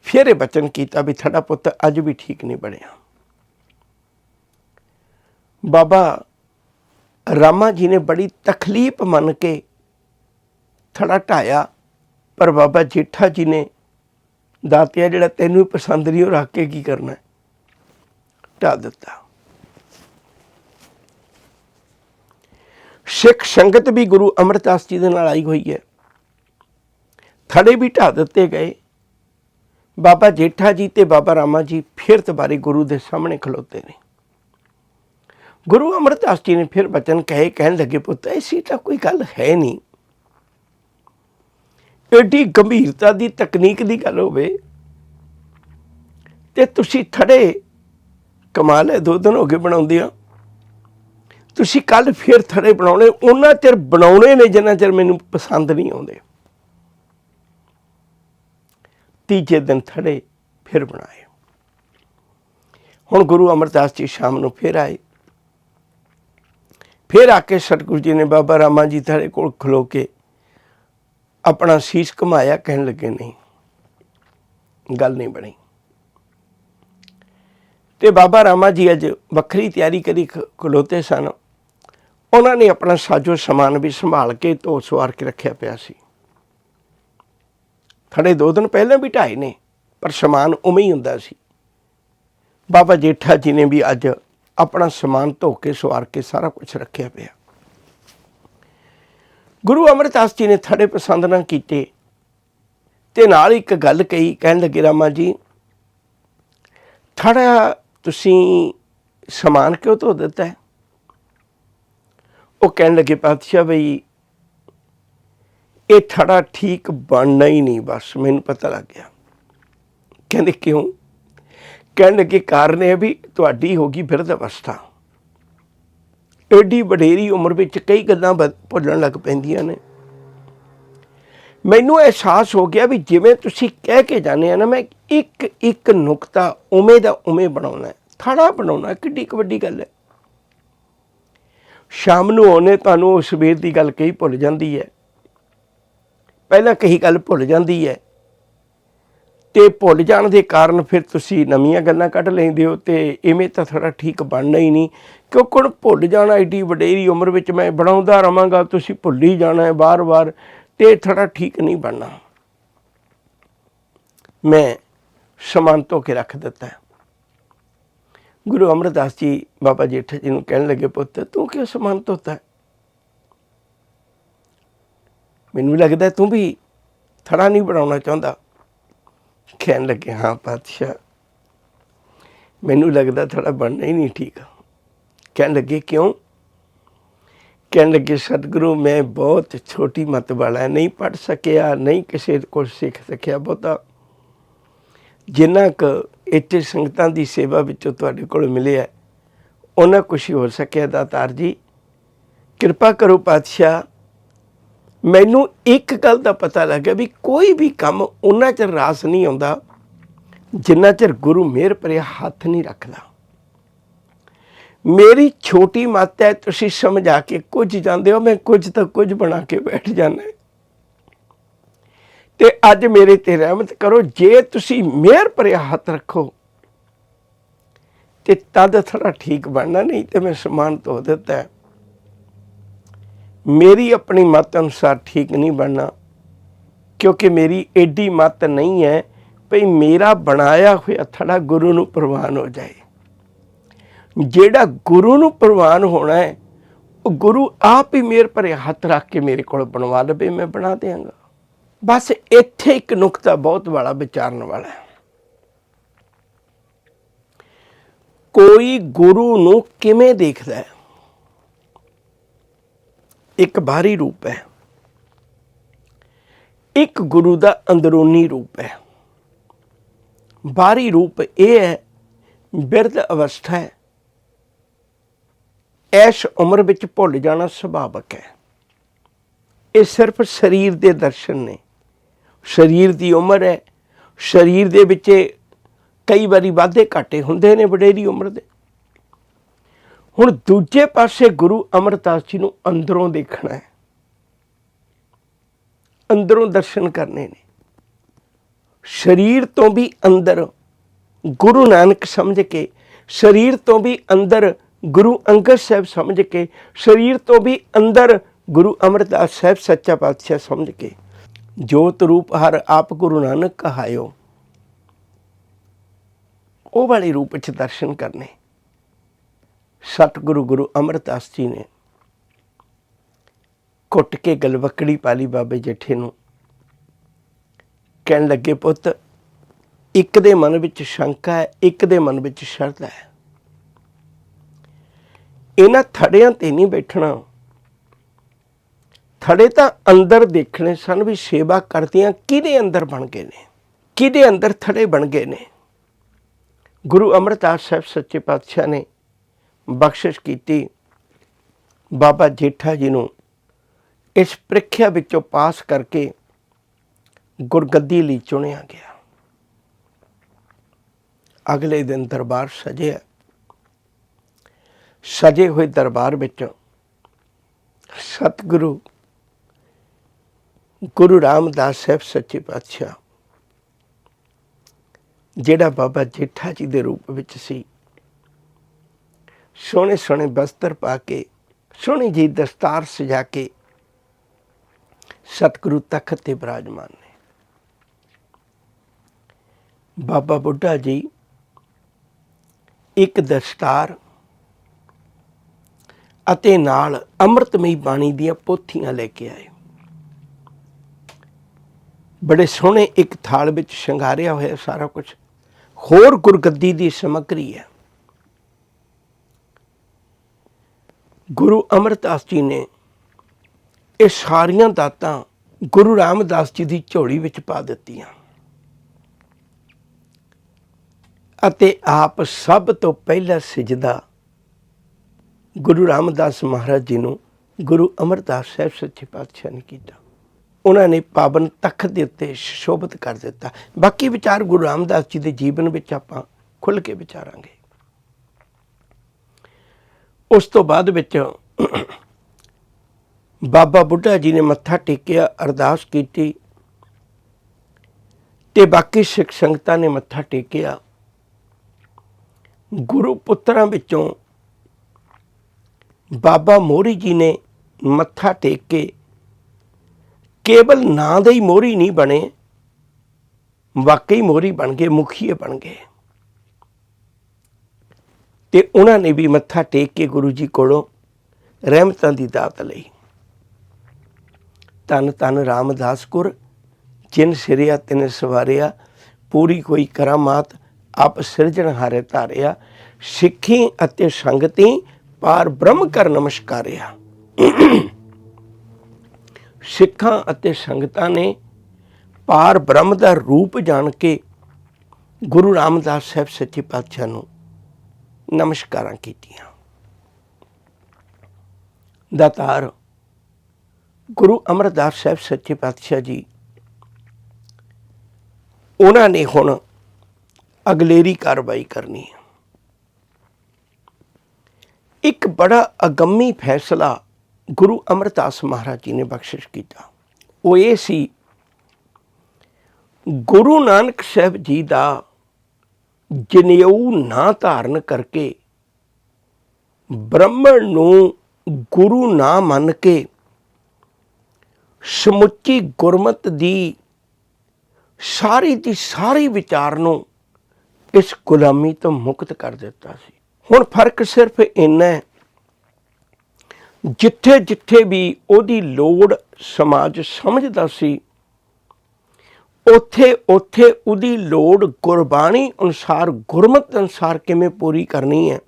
ਫਿਰ ਇਹ ਬਚਨ ਕੀਤਾ ਵੀ ਥੜਾ ਪੁੱਤ ਅੱਜ ਵੀ ਠੀਕ ਨਹੀਂ ਬਣਿਆ। ਬਾਬਾ ਰਾਮਾ ਜੀ ਨੇ ਬੜੀ ਤਕਲੀਫ ਮੰਨ ਕੇ ਥੜਾ ਢਾਇਆ, ਪਰ ਬਾਬਾ ਜੇਠਾ ਜੀ ਨੇ ਦਾਤਿਆ ਜਿਹੜਾ ਤੈਨੂੰ ਹੀ ਪਸੰਦ ਨਹੀਂ, ਉਹ ਰੱਖ ਕੇ ਕੀ ਕਰਨਾ ਹੈ? ਢਾ ਦਿੱਤਾ। ਸਿੱਖ ਸੰਗਤ ਵੀ ਗੁਰੂ ਅਮਰਦਾਸ ਜੀ ਦੇ ਨਾਲ ਆਈ ਹੋਈ ਹੈ। ਥੜੇ ਵੀ ਢਾ ਦਿੱਤੇ ਗਏ। ਬਾਬਾ ਜੇਠਾ ਜੀ ਤੇ ਬਾਬਾ ਰਾਮਾ ਜੀ ਫਿਰ ਦੁਬਾਰੇ ਗੁਰੂ ਦੇ ਸਾਹਮਣੇ ਖਲੋਤੇ ਨੇ। ਗੁਰੂ ਅਮਰਦਾਸ ਜੀ ਨੇ ਫਿਰ ਬਚਨ ਕਹੇ, ਕਹਿਣ ਲੱਗੇ, ਪੁੱਤ, ਐਸੀ ਤਾਂ ਕੋਈ ਗੱਲ ਹੈ ਨਹੀਂ। ਐਡੀ ਗੰਭੀਰਤਾ ਦੀ ਤਕਨੀਕ ਦੀ ਗੱਲ ਹੋਵੇ ਤੇ ਤੁਸੀਂ ਥੜੇ ਕਮਾਲ ਹੈ, ਦੋ ਦਿਨ ਹੋ ਗਏ ਬਣਾਉਂਦੇ ਆ ਤੁਸੀਂ ਕੱਲ ਫਿਰ ਥੜੇ ਬਣਾਉਣੇ, ਉਹਨਾਂ ਚਿਰ ਬਣਾਉਣੇ ਨੇ ਜਿੰਨਾ ਚਿਰ ਮੈਨੂੰ ਪਸੰਦ ਨਹੀਂ ਆਉਂਦੇ। ਤੀਜੇ ਦਿਨ ਥੜੇ ਫਿਰ ਬਣਾਏ। ਹੁਣ ਗੁਰੂ ਅਮਰਦਾਸ ਜੀ ਸ਼ਾਮ ਨੂੰ ਫਿਰ ਆਏ। ਫਿਰ ਆ ਕੇ ਸਤਿਗੁਰੂ ਜੀ ਨੇ ਬਾਬਾ ਰਾਮਾ ਜੀ ਥੜੇ ਕੋਲ ਖਲੋ ਕੇ ਆਪਣਾ ਸੀਸ ਘੁਮਾਇਆ, ਕਹਿਣ ਲੱਗੇ, ਨਹੀਂ, ਗੱਲ ਨਹੀਂ ਬਣੀ। ਤੇ ਬਾਬਾ ਰਾਮਾ ਜੀ ਅੱਜ ਵੱਖਰੀ ਤਿਆਰੀ ਕਰੀ ਖ- ਖਲੋਤੇ ਸਨ। ਉਹਨਾਂ ਨੇ ਆਪਣਾ ਸਾਜੋ ਸਮਾਨ ਵੀ ਸੰਭਾਲ ਕੇ ਧੋ ਸਵਾਰ ਕੇ ਰੱਖਿਆ ਪਿਆ ਸੀ। ਥੜੇ ਦੋ ਦਿਨ ਪਹਿਲਾਂ ਵੀ ਢਾਏ ਨੇ, ਪਰ ਸਮਾਨ ਉਵੇਂ ਹੀ ਹੁੰਦਾ ਸੀ। ਬਾਬਾ ਜੇਠਾ ਜੀ ਨੇ ਵੀ ਅੱਜ ਆਪਣਾ ਸਮਾਨ ਧੋ ਕੇ, ਸਵਾਰ ਕੇ ਸਾਰਾ ਕੁਝ ਰੱਖਿਆ ਪਿਆ। ਗੁਰੂ ਅਮਰਦਾਸ ਜੀ ਨੇ ਥੜੇ ਪਸੰਦ ਨਾ ਕੀਤੇ ਤੇ ਨਾਲ ਇੱਕ ਗੱਲ ਕਹੀ, ਕਹਿਣ ਲੱਗੇ, ਰਾਮਾ ਜੀ, ਥੜਾ ਤੁਸੀਂ ਸਮਾਨ ਕਿਉਂ ਧੋ ਦਿੱਤਾ? ਉਹ ਕਹਿਣ ਲੱਗੇ, ਪਾਤਸ਼ਾਹ ਬਈ, ਇਹ ਥੜਾ ਠੀਕ ਬਣਨਾ ਹੀ ਨਹੀਂ, ਬਸ ਮੈਨੂੰ ਪਤਾ ਲੱਗ ਗਿਆ। ਕਹਿੰਦੇ, ਕਿਉਂ? ਕਹਿਣ ਲੱਗੇ, ਕਾਰਨ ਹੈ ਵੀ ਤੁਹਾਡੀ ਹੋ ਗਈ ਬਿਰਧ ਅਵਸਥਾ। ਏਡੀ ਵਡੇਰੀ ਉਮਰ ਵਿੱਚ ਕਈ ਗੱਲਾਂ ਬ- ਭੁੱਲਣ ਲੱਗ ਪੈਂਦੀਆਂ ਨੇ। ਮੈਨੂੰ ਅਹਿਸਾਸ ਹੋ ਗਿਆ ਵੀ ਜਿਵੇਂ ਤੁਸੀਂ ਕਹਿ ਕੇ ਜਾਣੇ ਆ ਨਾ, ਮੈਂ ਇੱਕ ਇੱਕ ਨੁਕਤਾ ਉਵੇਂ ਦਾ ਉਵੇਂ ਬਣਾਉਣਾ ਹੈ। ਥੜਾ ਬਣਾਉਣਾ, ਕਿੱਡੀ ਕੁ ਵੱਡੀ ਗੱਲ ਹੈ। ਸ਼ਾਮ ਨੂੰ ਉਹਨੇ ਤੁਹਾਨੂੰ ਉਸ ਸਵੇਰ ਦੀ ਗੱਲ ਕਹੀ ਭੁੱਲ ਜਾਂਦੀ ਹੈ। ਪਹਿਲਾਂ ਕਹੀ ਗੱਲ ਭੁੱਲ ਜਾਂਦੀ ਹੈ। ਤੇ ਭੁੱਲ ਜਾਣ ਦੇ ਕਾਰਨ ਫਿਰ ਤੁਸੀਂ ਨਵੀਆਂ ਗੱਲਾਂ ਕੱਢ ਲੈਂਦੇ ਹੋ ਤੇ ਇਵੇਂ ਤਾਂ ਥੋੜਾ ਠੀਕ ਬਣਨਾ ਹੀ ਨਹੀਂ। ਕਿਉਂਕਿ ਹੁਣ ਭੁੱਲ ਜਾਣਾ ਏਡੀ ਵਡੇਰੀ ਉਮਰ ਵਿੱਚ ਮੈਂ ਬਣਾਉਂਦਾ ਰਵਾਂਗਾ ਤੁਸੀਂ ਭੁੱਲ ਹੀ ਜਾਣਾ ਹੈ ਬਾਰ-ਬਾਰ ਤੇ ਥੋੜਾ ਠੀਕ ਨਹੀਂ ਬਣਨਾ। ਮੈਂ ਸਮਾਨ ਧੋ ਕੇ ਰੱਖ ਦਿੱਤਾ ਗੁਰੂ ਅਮਰਦਾਸ ਜੀ ਬਾਬਾ ਜੇਠਾ ਜੀ ਨੂੰ ਕਹਿਣ ਲੱਗੇ, ਪੁੱਤ, ਤੂੰ ਕਿਉਂ ਸਮਾਨ ਧੋਤਾ ਮੈਨੂੰ ਲੱਗਦਾ ਤੂੰ ਵੀ ਥੜਾ ਨਹੀਂ ਬਣਾਉਣਾ ਚਾਹੁੰਦਾ। ਕਹਿਣ ਲੱਗੇ, ਹਾਂ ਪਾਤਸ਼ਾਹ ਮੈਨੂੰ ਲੱਗਦਾ ਥੋੜਾ ਬਣਨਾ ਹੀ ਨਹੀਂ ਠੀਕ। ਕਹਿਣ ਲੱਗੇ, ਕਿਉਂ? ਕਹਿਣ ਲੱਗੇ, ਸਤਿਗੁਰੂ, ਮੈਂ ਬਹੁਤ ਛੋਟੀ ਮਤ ਵਾਲਾ, ਨਹੀਂ ਪੜ ਸਕਿਆ, ਨਹੀਂ ਕਿਸੇ ਕੋਲ ਸਿੱਖ ਸਕਿਆ ਬਹੁਤਾ। ਜਿੰਨਾ ਕੁ ਇੱਥੇ ਸੰਗਤਾਂ ਦੀ ਸੇਵਾ ਵਿੱਚੋਂ ਤੁਹਾਡੇ ਕੋਲ ਮਿਲਿਆ ਉਹਨਾਂ ਕੁਛ ਹੋ ਸਕਿਆ ਦਾਤਾਰ ਜੀ। ਕਿਰਪਾ ਕਰੋ ਪਾਤਸ਼ਾਹ ਮੈਨੂੰ ਇੱਕ ਗੱਲ ਦਾ ਪਤਾ ਲੱਗਿਆ ਵੀ ਕੋਈ ਵੀ ਕੰਮ ਉਹਨਾਂ ਚਿਰ ਰਾਸ ਨਹੀਂ ਆਉਂਦਾ, ਜਿੰਨਾ ਚਿਰ ਗੁਰੂ ਮਿਹਰ ਭਰਿਆ ਹੱਥ ਨਹੀਂ ਰੱਖਦਾ ਮੇਰੀ ਛੋਟੀ ਮੱਤ ਹੈ, ਤੁਸੀਂ ਸਮਝਾ ਕੇ ਕੁਝ ਜਾਂਦੇ ਹੋ, ਮੈਂ ਕੁਝ ਤਾਂ ਕੁਝ ਬਣਾ ਕੇ ਬੈਠ ਜਾਣਾ ਹੈ। ਤੇ ਅੱਜ ਮੇਰੇ ਤੇ ਰਹਿਮਤ ਕਰੋ, ਜੇ ਤੁਸੀਂ ਮਿਹਰ ਭਰਿਆ ਹੱਥ ਰੱਖੋ, ਤੇ ਤਦ ਥੋੜਾ ਠੀਕ ਬਣਨਾ, ਨਹੀਂ ਤੇ ਮੈਂ ਸਮਾਨ ਧੋ ਦਿੱਤਾ ਮੇਰੀ ਆਪਣੀ ਮਤ ਅਨੁਸਾਰ ਠੀਕ ਨਹੀਂ ਬਣਨਾ, ਕਿਉਂਕਿ ਮੇਰੀ ਐਡੀ ਮਤ ਨਹੀਂ ਹੈ ਭਈ ਮੇਰਾ ਬਣਾਇਆ ਹੋਇਆ ਥੜਾ ਗੁਰੂ ਨੂੰ ਪ੍ਰਵਾਨ ਹੋ ਜਾਏ। ਜਿਹੜਾ ਗੁਰੂ ਨੂੰ ਪ੍ਰਵਾਨ ਹੋਣਾ ਹੈ, ਉਹ ਗੁਰੂ ਆਪ ਹੀ ਮੇਰੇ ਭਰੇ ਹੱਥ ਰੱਖ ਕੇ ਮੇਰੇ ਕੋਲ ਬਣਵਾ ਲਵੇ, ਮੈਂ ਬਣਾ ਦਿਆਂਗਾ। ਬਸ ਇੱਥੇ ਇੱਕ ਨੁਕਤਾ ਬਹੁਤ ਵਾਲਾ ਵਿਚਾਰਨ ਵਾਲਾ ਹੈ। ਕੋਈ ਗੁਰੂ ਨੂੰ ਕਿਵੇਂ ਦੇਖਦਾ ਹੈ? ਇੱਕ ਬਾਹਰੀ ਰੂਪ ਹੈ। ਇੱਕ ਗੁਰੂ ਦਾ ਅੰਦਰੂਨੀ ਰੂਪ ਹੈ। ਬਾਹਰੀ ਰੂਪ ਇਹ ਹੈ, ਬਿਰਧ ਅਵਸਥਾ ਹੈ। ਐਸ਼ ਉਮਰ ਵਿੱਚ ਭੁੱਲ ਜਾਣਾ ਸੁਭਾਵਕ ਹੈ। ਇਹ ਸਿਰਫ ਸਰੀਰ ਦੇ ਦਰਸ਼ਨ ਨੇ। ਸਰੀਰ ਦੀ ਉਮਰ ਹੈ। ਸਰੀਰ ਦੇ ਵਿੱਚ ਕਈ ਵਾਰੀ ਵਾਧੇ ਘਾਟੇ ਹੁੰਦੇ ਨੇ ਵਡੇਰੀ ਉਮਰ ਦੇ। ਹੁਣ ਦੂਜੇ ਪਾਸੇ ਗੁਰੂ ਅਮਰਦਾਸ ਜੀ ਨੂੰ ਅੰਦਰੋਂ ਦੇਖਣਾ ਹੈ। ਅੰਦਰੋਂ ਦਰਸ਼ਨ ਕਰਨੇ ਨੇ। ਸਰੀਰ ਤੋਂ ਵੀ ਅੰਦਰ ਗੁਰੂ ਨਾਨਕ ਸਮਝ ਕੇ, ਸਰੀਰ ਤੋਂ ਵੀ ਅੰਦਰ ਗੁਰੂ ਅੰਗਦ ਸਾਹਿਬ ਸਮਝ ਕੇ, ਸਰੀਰ ਤੋਂ ਵੀ ਅੰਦਰ ਗੁਰੂ ਅਮਰਦਾਸ ਸਾਹਿਬ ਸੱਚਾ ਪਾਤਸ਼ਾਹ ਸਮਝ ਕੇ, ਜੋਤ ਰੂਪ ਹਰ ਆਪ ਗੁਰੂ ਨਾਨਕ ਕਹਾਇਓ। ਉਹ ਵਾਲੇ ਰੂਪ ਵਿੱਚ ਦਰਸ਼ਨ ਕਰਨੇ। ਸਤਿਗੁਰੂ ਗੁਰੂ ਅਮਰਦਾਸ ਜੀ ਨੇ ਕੁੱਟ ਕੇ ਗਲਵਕੜੀ ਪਾਲੀ ਬਾਬੇ ਜੇਠੇ ਨੂੰ। ਕਹਿਣ ਲੱਗੇ, ਪੁੱਤ, ਇੱਕ ਦੇ ਮਨ ਵਿੱਚ ਸ਼ੰਕਾ ਹੈ, ਇੱਕ ਦੇ ਮਨ ਵਿੱਚ ਸ਼ਰਧਾ ਹੈ। ਇਹਨਾਂ ਥੜਿਆਂ ਤੇ ਨਹੀਂ ਬੈਠਣਾ। ਥੜੇ ਤਾਂ ਅੰਦਰ ਦੇਖਣੇ ਸਨ ਵੀ ਸੇਵਾ ਕਰਦਿਆਂ ਕਿਹਦੇ ਅੰਦਰ ਬਣ ਗਏ ਨੇ, ਕਿਹਦੇ ਅੰਦਰ ਥੜੇ ਬਣ ਗਏ ਨੇ? ਗੁਰੂ ਅਮਰਦਾਸ ਸਾਹਿਬ ਸੱਚੇ ਪਾਤਸ਼ਾਹ ਨੇ ਬਖਸ਼ਿਸ਼ ਕੀਤੀ। ਬਾਬਾ ਜੇਠਾ ਜੀ ਨੂੰ ਇਸ ਪ੍ਰੀਖਿਆ ਵਿੱਚੋਂ ਪਾਸ ਕਰਕੇ ਗੁਰਗੱਦੀ ਲਈ ਚੁਣਿਆ ਗਿਆ। ਅਗਲੇ ਦਿਨ ਦਰਬਾਰ ਸਜਿਆ ਸਜੇ ਹੋਏ ਦਰਬਾਰ ਵਿੱਚ ਸਤਿਗੁਰੂ ਗੁਰੂ ਰਾਮਦਾਸ ਸਾਹਿਬ ਸੱਚੇ ਪਾਤਸ਼ਾਹ, ਜਿਹੜਾ ਬਾਬਾ ਜੇਠਾ ਜੀ ਦੇ ਰੂਪ ਵਿੱਚ ਸੀ ਸੋਹਣੇ ਸੋਹਣੇ ਬਸਤਰ ਪਾ ਕੇ, ਸੋਹਣੀ ਜੀ ਦਸਤਾਰ ਸਜਾ ਕੇ ਸਤਿਗੁਰੂ ਤਖਤ ਤੇ ਬਿਰਾਜਮਾਨ ਨੇ। ਬਾਬਾ ਬੁੱਢਾ ਜੀ ਇੱਕ ਦਸਤਾਰ ਅਤੇ ਨਾਲ ਅੰਮ੍ਰਿਤਮਈ ਬਾਣੀ ਦੀਆਂ ਪੋਥੀਆਂ ਲੈ ਕੇ ਆਏ। ਬੜੇ ਸੋਹਣੇ ਇੱਕ ਥਾਲ ਵਿੱਚ ਸ਼ਿੰਗਾਰਿਆ ਹੋਇਆ ਸਾਰਾ ਕੁਝ ਹੋਰ ਗੁਰਗੱਦੀ ਦੀ ਸਮੱਗਰੀ ਹੈ। ਗੁਰੂ ਅਮਰਦਾਸ ਜੀ ਨੇ ਇਹ ਸਾਰੀਆਂ ਦਾਤਾਂ ਗੁਰੂ ਰਾਮਦਾਸ ਜੀ ਦੀ ਝੋਲੀ ਵਿੱਚ ਪਾ ਦਿੱਤੀਆਂ। ਅਤੇ ਆਪ ਸਭ ਤੋਂ ਪਹਿਲਾ ਸਜਦਾ ਗੁਰੂ ਰਾਮਦਾਸ ਮਹਾਰਾਜ ਜੀ ਨੂੰ ਗੁਰੂ ਅਮਰਦਾਸ ਸਾਹਿਬ ਸੱਚੇ ਪਾਤਸ਼ਾਹ ਨੇ ਕੀਤਾ। ਉਹਨਾਂ ਨੇ ਪਾਵਨ ਤਖਤ ਦੇ ਉੱਤੇ ਸ਼ੋਭਿਤ ਕਰ ਦਿੱਤਾ। ਬਾਕੀ ਵਿਚਾਰ ਗੁਰੂ ਰਾਮਦਾਸ ਜੀ ਦੇ ਜੀਵਨ ਵਿੱਚ ਆਪਾਂ ਖੁੱਲ੍ਹ ਕੇ ਵਿਚਾਰਾਂਗੇ। ਉਸ ਤੋਂ ਬਾਅਦ ਵਿੱਚ ਬਾਬਾ ਬੁੱਢਾ ਜੀ ਨੇ ਮੱਥਾ ਟੇਕਿਆ, ਅਰਦਾਸ ਕੀਤੀ ਤੇ ਬਾਕੀ ਸਿੱਖ ਸੰਗਤਾਂ ਨੇ ਮੱਥਾ ਟੇਕਿਆ। ਗੁਰੂ ਪੁੱਤਰਾਂ ਵਿੱਚੋਂ ਬਾਬਾ ਮੋਰੀ ਜੀ ਨੇ ਮੱਥਾ ਟੇਕ ਕੇ ਕੇਵਲ ਨਾਂ ਦੇ ਹੀ ਮੋਰੀ ਨਹੀਂ ਬਣੇ, ਵਾਕਈ ਮੋਰੀ ਬਣ ਗਏ, ਮੁਖੀਏ ਬਣ ਗਏ। ਤੇ ਉਹਨਾਂ ਨੇ ਵੀ ਮੱਥਾ ਟੇਕ ਕੇ ਗੁਰੂ ਜੀ ਕੋਲੋਂ ਰਹਿਮਤਾਂ ਦੀ ਦਾਤ ਲਈ। ਤਨ ਤਨ ਰਾਮਦਾਸ ਗੁਰ, ਜਿਨ ਸਿਰਿਆ ਤਿਨ ਸਵਾਰਿਆ, ਪੂਰੀ ਕੋਈ ਕਰਾਮਾਤ, ਆਪ ਸਿਰਜਣ ਹਾਰੇ ਧਾਰਿਆ, ਸਿੱਖੀ ਅਤੇ ਸੰਗਤੀ ਪਾਰ ਬ੍ਰਹਮ ਕਰ ਨਮਸਕਾਰਿਆ। ਸਿੱਖਾਂ ਅਤੇ ਸੰਗਤਾਂ ਨੇ ਪਾਰ ਬ੍ਰਹਮ ਦਾ ਰੂਪ ਜਾਣ ਕੇ ਗੁਰੂ ਰਾਮਦਾਸ ਸਾਹਿਬ ਸੱਚੇ ਪਾਤਸ਼ਾਹ ਨੂੰ ਨਮਸਕਾਰਾਂ ਕੀਤੀਆਂ। ਦਾਤਾਰ, ਗੁਰੂ ਅਮਰਦਾਸ ਸਾਹਿਬ ਸੱਚੇ ਪਾਤਸ਼ਾਹ ਜੀ, ਉਹਨਾਂ ਨੇ ਹੁਣ ਅਗਲੇਰੀ ਕਾਰਵਾਈ ਕਰਨੀ ਹੈ। ਇੱਕ ਬੜਾ ਅਗੰਮੀ ਫੈਸਲਾ ਗੁਰੂ ਅਮਰਦਾਸ ਮਹਾਰਾਜ ਜੀ ਨੇ ਬਖਸ਼ਿਸ਼ ਕੀਤਾ। ਉਹ ਇਹ ਸੀ, ਗੁਰੂ ਨਾਨਕ ਸਾਹਿਬ ਜੀ ਦਾ ਜਨੇਊ ਨਾ ਧਾਰਨ ਕਰਕੇ ਬ੍ਰਾਹਮਣ ਨੂੰ ਗੁਰੂ ਨਾ ਮੰਨ ਕੇ ਸਮੁੱਚੀ ਗੁਰਮਤ ਦੀ ਸਾਰੀ ਦੀ ਸਾਰੀ ਵਿਚਾਰ ਨੂੰ ਇਸ ਗੁਲਾਮੀ ਤੋਂ ਮੁਕਤ ਕਰ ਦਿੱਤਾ ਸੀ। ਹੁਣ ਫ਼ਰਕ ਸਿਰਫ ਇੰਨਾ ਹੈ ਜਿੱਥੇ ਜਿੱਥੇ ਵੀ ਉਹਦੀ ਲੋੜ ਸਮਾਜ ਸਮਝਦਾ ਸੀ ਉੱਥੇ ਉੱਥੇ ਉਹਦੀ ਲੋੜ ਗੁਰਬਾਣੀ ਅਨੁਸਾਰ, ਗੁਰਮਤ ਅਨੁਸਾਰ ਕਿਵੇਂ ਪੂਰੀ ਕਰਨੀ ਹੈ,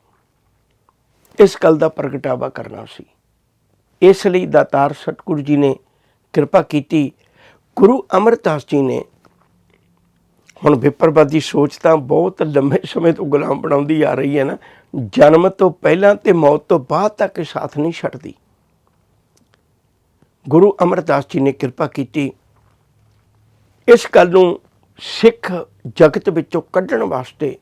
ਇਸ ਗੱਲ ਦਾ ਪ੍ਰਗਟਾਵਾ ਕਰਨਾ ਸੀ। ਇਸ ਲਈ ਦਾਤਾਰ ਸਤਿਗੁਰੂ ਜੀ ਨੇ ਕਿਰਪਾ ਕੀਤੀ। ਗੁਰੂ ਅਮਰਦਾਸ ਜੀ ਨੇ ਹੁਣ ਵਿਪਰਵਾਦੀ ਸੋਚ ਤਾਂ ਬਹੁਤ ਲੰਮੇ ਸਮੇਂ ਤੋਂ ਗੁਲਾਮ ਬਣਾਉਂਦੀ ਆ ਰਹੀ ਹੈ ਨਾ, ਜਨਮ ਤੋਂ ਪਹਿਲਾਂ ਤੇ ਮੌਤ ਤੋਂ ਬਾਅਦ ਤੱਕ ਸਾਥ ਨਹੀਂ ਛੱਡਦੀ। ਗੁਰੂ ਅਮਰਦਾਸ ਜੀ ਨੇ ਕਿਰਪਾ ਕੀਤੀ। ਇਸ ਗੱਲ ਨੂੰ ਸਿੱਖ ਜਗਤ ਵਿੱਚੋਂ ਕੱਢਣ ਵਾਸਤੇ,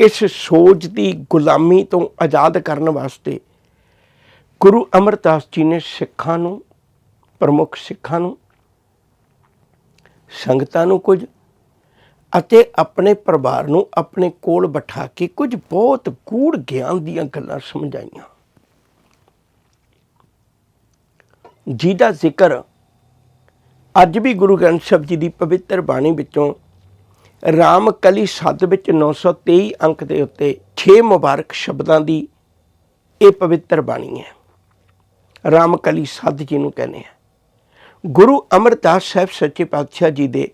ਇਸ ਸੋਚ ਦੀ ਗੁਲਾਮੀ ਤੋਂ ਆਜ਼ਾਦ ਕਰਨ ਵਾਸਤੇ ਗੁਰੂ ਅਮਰਦਾਸ ਜੀ ਨੇ ਸਿੱਖਾਂ ਨੂੰ, ਪ੍ਰਮੁੱਖ ਸਿੱਖਾਂ ਨੂੰ, ਸੰਗਤਾਂ ਨੂੰ ਕੁਝ ਅਤੇ ਆਪਣੇ ਪਰਿਵਾਰ ਨੂੰ ਆਪਣੇ ਕੋਲ ਬਿਠਾ ਕੇ ਕੁਝ ਬਹੁਤ ਗੂੜ ਗਿਆਨ ਦੀਆਂ ਗੱਲਾਂ ਸਮਝਾਈਆਂ। ਜਿਹਦਾ ਜ਼ਿਕਰ ਅੱਜ ਵੀ ਗੁਰੂ ਗ੍ਰੰਥ ਸਾਹਿਬ ਜੀ ਦੀ ਪਵਿੱਤਰ ਬਾਣੀ ਵਿੱਚੋਂ ਰਾਮ ਕਲੀ ਸੱਦ ਵਿੱਚ 923 ਅੰਕ ਦੇ ਉੱਤੇ 6 ਮੁਬਾਰਕ ਸ਼ਬਦਾਂ ਦੀ ਇਹ ਪਵਿੱਤਰ ਬਾਣੀ ਹੈ। ਰਾਮ ਕਲੀ ਸੱਦ ਨੂੰ ਕਹਿੰਦੇ ਆ। ਗੁਰੂ ਅਮਰਦਾਸ ਸਾਹਿਬ ਸੱਚੇ ਪਾਤਸ਼ਾਹ ਜੀ ਦੇ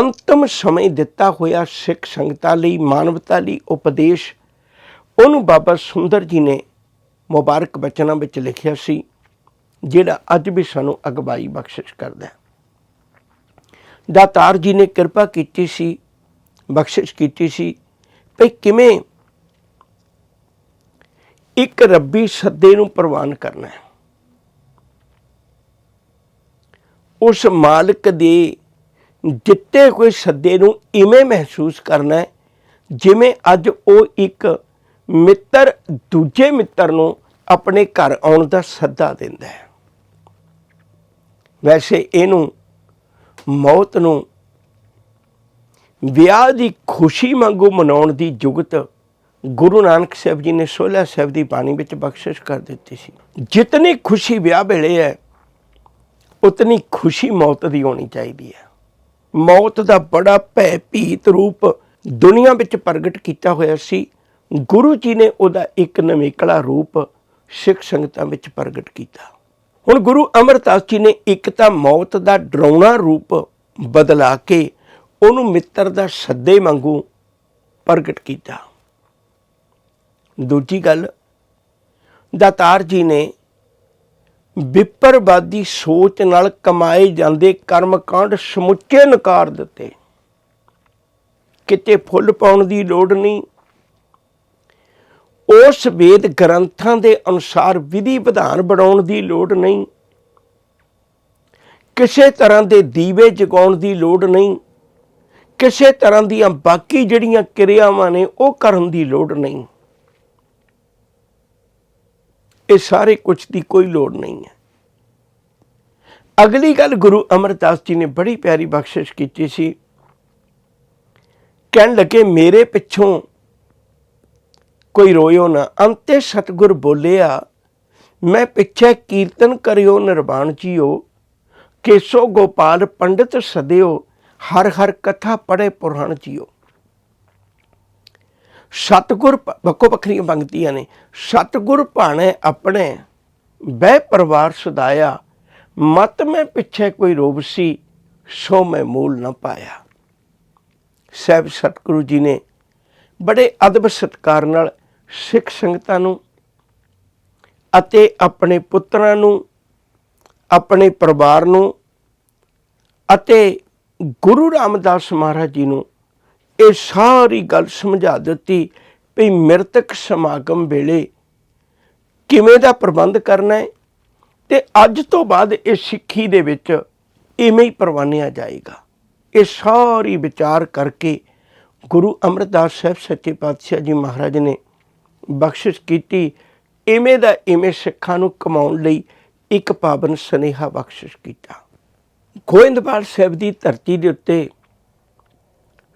ਅੰਤਮ ਸਮੇਂ ਦਿੱਤਾ ਹੋਇਆ ਸਿੱਖ ਸੰਗਤਾਂ ਲਈ, ਮਾਨਵਤਾ ਲਈ ਉਪਦੇਸ਼, ਉਹਨੂੰ ਬਾਬਾ ਸੁੰਦਰ ਜੀ ਨੇ ਮੁਬਾਰਕ ਬਚਨਾਂ ਵਿੱਚ ਲਿਖਿਆ ਸੀ, ਜਿਹੜਾ ਅੱਜ ਵੀ ਸਾਨੂੰ ਅਗਵਾਈ ਬਖਸ਼ਿਸ਼ ਕਰਦਾ ਹੈ। ਦਾਤਾਰ ਜੀ ਨੇ ਕਿਰਪਾ ਕੀਤੀ ਸੀ, ਬਖਸ਼ਿਸ਼ ਕੀਤੀ ਸੀ ਵੀ ਕਿਵੇਂ ਇੱਕ ਰੱਬੀ ਸੱਦੇ ਨੂੰ ਪ੍ਰਵਾਨ ਕਰਨਾ ਹੈ। ਉਸ ਮਾਲਕ ਦੇ ਦਿੱਤੇ ਕੋਈ ਸੱਦੇ ਨੂੰ ਇਵੇਂ ਮਹਿਸੂਸ ਕਰਨਾ ਹੈ, ਜਿਵੇਂ ਅੱਜ ਉਹ ਇੱਕ ਮਿੱਤਰ ਦੂਜੇ ਮਿੱਤਰ ਨੂੰ ਆਪਣੇ ਘਰ ਆਉਣ ਦਾ ਸੱਦਾ ਦਿੰਦਾ ਹੈ। ਵੈਸੇ ਇਹਨੂੰ ਮੌਤ ਨੂੰ ਵਿਆਹ ਦੀ ਖੁਸ਼ੀ ਵਾਂਗੂ ਮਨਾਉਣ ਦੀ ਜੁਗਤ ਗੁਰੂ ਨਾਨਕ ਸਾਹਿਬ ਜੀ ਨੇ 16 ਸਾਹਿਬ ਦੀ ਬਾਣੀ ਵਿੱਚ ਬਖਸ਼ਿਸ਼ ਕਰ ਦਿੱਤੀ ਸੀ। ਜਿਤਨੀ ਖੁਸ਼ੀ ਵਿਆਹ ਵੇਲੇ ਹੈ, ਉਤਨੀ ਖੁਸ਼ੀ ਮੌਤ ਦੀ ਹੋਣੀ ਚਾਹੀਦੀ ਹੈ। ਮੌਤ ਦਾ ਬੜਾ ਭੈ ਭੀਤ ਰੂਪ ਦੁਨੀਆ ਵਿੱਚ ਪ੍ਰਗਟ ਕੀਤਾ ਹੋਇਆ ਸੀ। ਗੁਰੂ ਜੀ ਨੇ ਉਹਦਾ ਇੱਕ ਨਵੇਕਲਾ ਰੂਪ ਸਿੱਖ ਸੰਗਤਾਂ ਵਿੱਚ ਪ੍ਰਗਟ ਕੀਤਾ। ਹੁਣ ਗੁਰੂ ਅਮਰਦਾਸ ਜੀ ਨੇ ਇੱਕ ਤਾਂ ਮੌਤ ਦਾ ਡਰਾਉਣਾ ਰੂਪ ਬਦਲਾ ਕੇ ਉਹਨੂੰ ਮਿੱਤਰ ਦਾ ਸੱਦੇ ਵਾਂਗੂ ਪ੍ਰਗਟ ਕੀਤਾ। ਦੂਜੀ ਗੱਲ, ਦਾਤਾਰ ਜੀ ਨੇ ਵਿਪਰਵਾਦੀ ਸੋਚ ਨਾਲ ਕਮਾਏ ਜਾਂਦੇ ਕਰਮ ਕਾਂਡ ਸਮੁੱਚੇ ਨਕਾਰ ਦਿੱਤੇ। ਕਿਤੇ ਫੁੱਲ ਪਾਉਣ ਦੀ ਲੋੜ ਨਹੀਂ ਉਸ ਵੇਦ ਗ੍ਰੰਥਾਂ ਦੇ ਅਨੁਸਾਰ ਵਿਧੀ ਵਿਧਾਨ ਬਣਾਉਣ ਦੀ ਲੋੜ ਨਹੀਂ। ਕਿਸੇ ਤਰ੍ਹਾਂ ਦੇ ਦੀਵੇ ਜਗਾਉਣ ਦੀ ਲੋੜ ਨਹੀਂ। ਕਿਸੇ ਤਰ੍ਹਾਂ ਦੀਆਂ ਬਾਕੀ ਜਿਹੜੀਆਂ ਕਿਰਿਆਵਾਂ ਨੇ ਉਹ ਕਰਨ ਦੀ ਲੋੜ ਨਹੀਂ। ਇਹ ਸਾਰੇ ਕੁਝ ਦੀ ਕੋਈ ਲੋੜ ਨਹੀਂ ਹੈ। ਅਗਲੀ ਗੱਲ ਗੁਰੂ ਅਮਰਦਾਸ ਜੀ ਨੇ ਬੜੀ ਪਿਆਰੀ ਬਖਸ਼ਿਸ਼ ਕੀਤੀ ਸੀ। ਕਹਿਣ ਲੱਗੇ, ਮੇਰੇ ਪਿੱਛੋਂ ਕੋਈ ਰੋਇਓ ਨਾ। ਅੰਤੇ ਸਤਗੁਰ ਬੋਲਿਆ, ਮੈਂ ਪਿੱਛੇ ਕੀਰਤਨ ਕਰਿਓ ਨਿਰਵਾਣ ਜੀਓ। ਕੇਸੋ ਗੋਪਾਲ ਪੰਡਿਤ ਸਦਿਓ, ਹਰ ਹਰ ਕਥਾ ਪੜੇ ਪੁਰਾਣ ਜੀਓ। ਸਤਗੁਰ ਪ- ਵੱਖੋ ਵੱਖਰੀਆਂ ਪੰਕਤੀਆਂ ਨੇ। ਸਤਗੁਰ ਭਾਣੇ ਆਪਣੇ ਬਹਿ ਪਰਿਵਾਰ ਸਦਾਇਆ ਮਤ ਮੈਂ ਪਿੱਛੇ ਕੋਈ ਰੋਬਸੀ ਸੋ ਮੈਂ ਮੂਲ ਨਾ ਪਾਇਆ। ਸਹਿਬ ਸਤਿਗੁਰੂ ਜੀ ਨੇ ਬੜੇ ਅਦਬ ਸਤਕਾਰ ਨਾਲ ਸਿੱਖ ਸੰਗਤਾਂ ਨੂੰ ਅਤੇ ਆਪਣੇ ਪੁੱਤਰਾਂ ਨੂੰ, ਆਪਣੇ ਪਰਿਵਾਰ ਨੂੰ ਅਤੇ ਗੁਰੂ ਰਾਮਦਾਸ ਮਹਾਰਾਜ ਜੀ ਨੂੰ ਇਹ ਸਾਰੀ ਗੱਲ ਸਮਝਾ ਦਿੱਤੀ ਵੀ ਮ੍ਰਿਤਕ ਸਮਾਗਮ ਵੇਲੇ ਕਿਵੇਂ ਦਾ ਪ੍ਰਬੰਧ ਕਰਨਾ ਹੈ ਤੇ ਅੱਜ ਤੋਂ ਬਾਅਦ ਇਹ ਸਿੱਖੀ ਦੇ ਵਿੱਚ ਇਵੇਂ ਹੀ ਪ੍ਰਵਾਨਿਆ ਜਾਏਗਾ। ਇਹ ਸਾਰੀ ਵਿਚਾਰ ਕਰਕੇ ਗੁਰੂ ਅਮਰਦਾਸ ਸਾਹਿਬ ਸੱਚੇ ਪਾਤਸ਼ਾਹ ਜੀ ਮਹਾਰਾਜ ਨੇ ਬਖਸ਼ਿਸ਼ ਕੀਤੀ, ਇਵੇਂ ਦਾ ਇਵੇਂ ਸਿੱਖਾਂ ਨੂੰ ਕਮਾਉਣ ਲਈ ਇੱਕ ਪਾਵਨ ਸਨੇਹਾ ਬਖਸ਼ਿਸ਼ ਕੀਤਾ। ਗੋਇੰਦਵਾਲ ਸਾਹਿਬ ਦੀ ਧਰਤੀ ਦੇ ਉੱਤੇ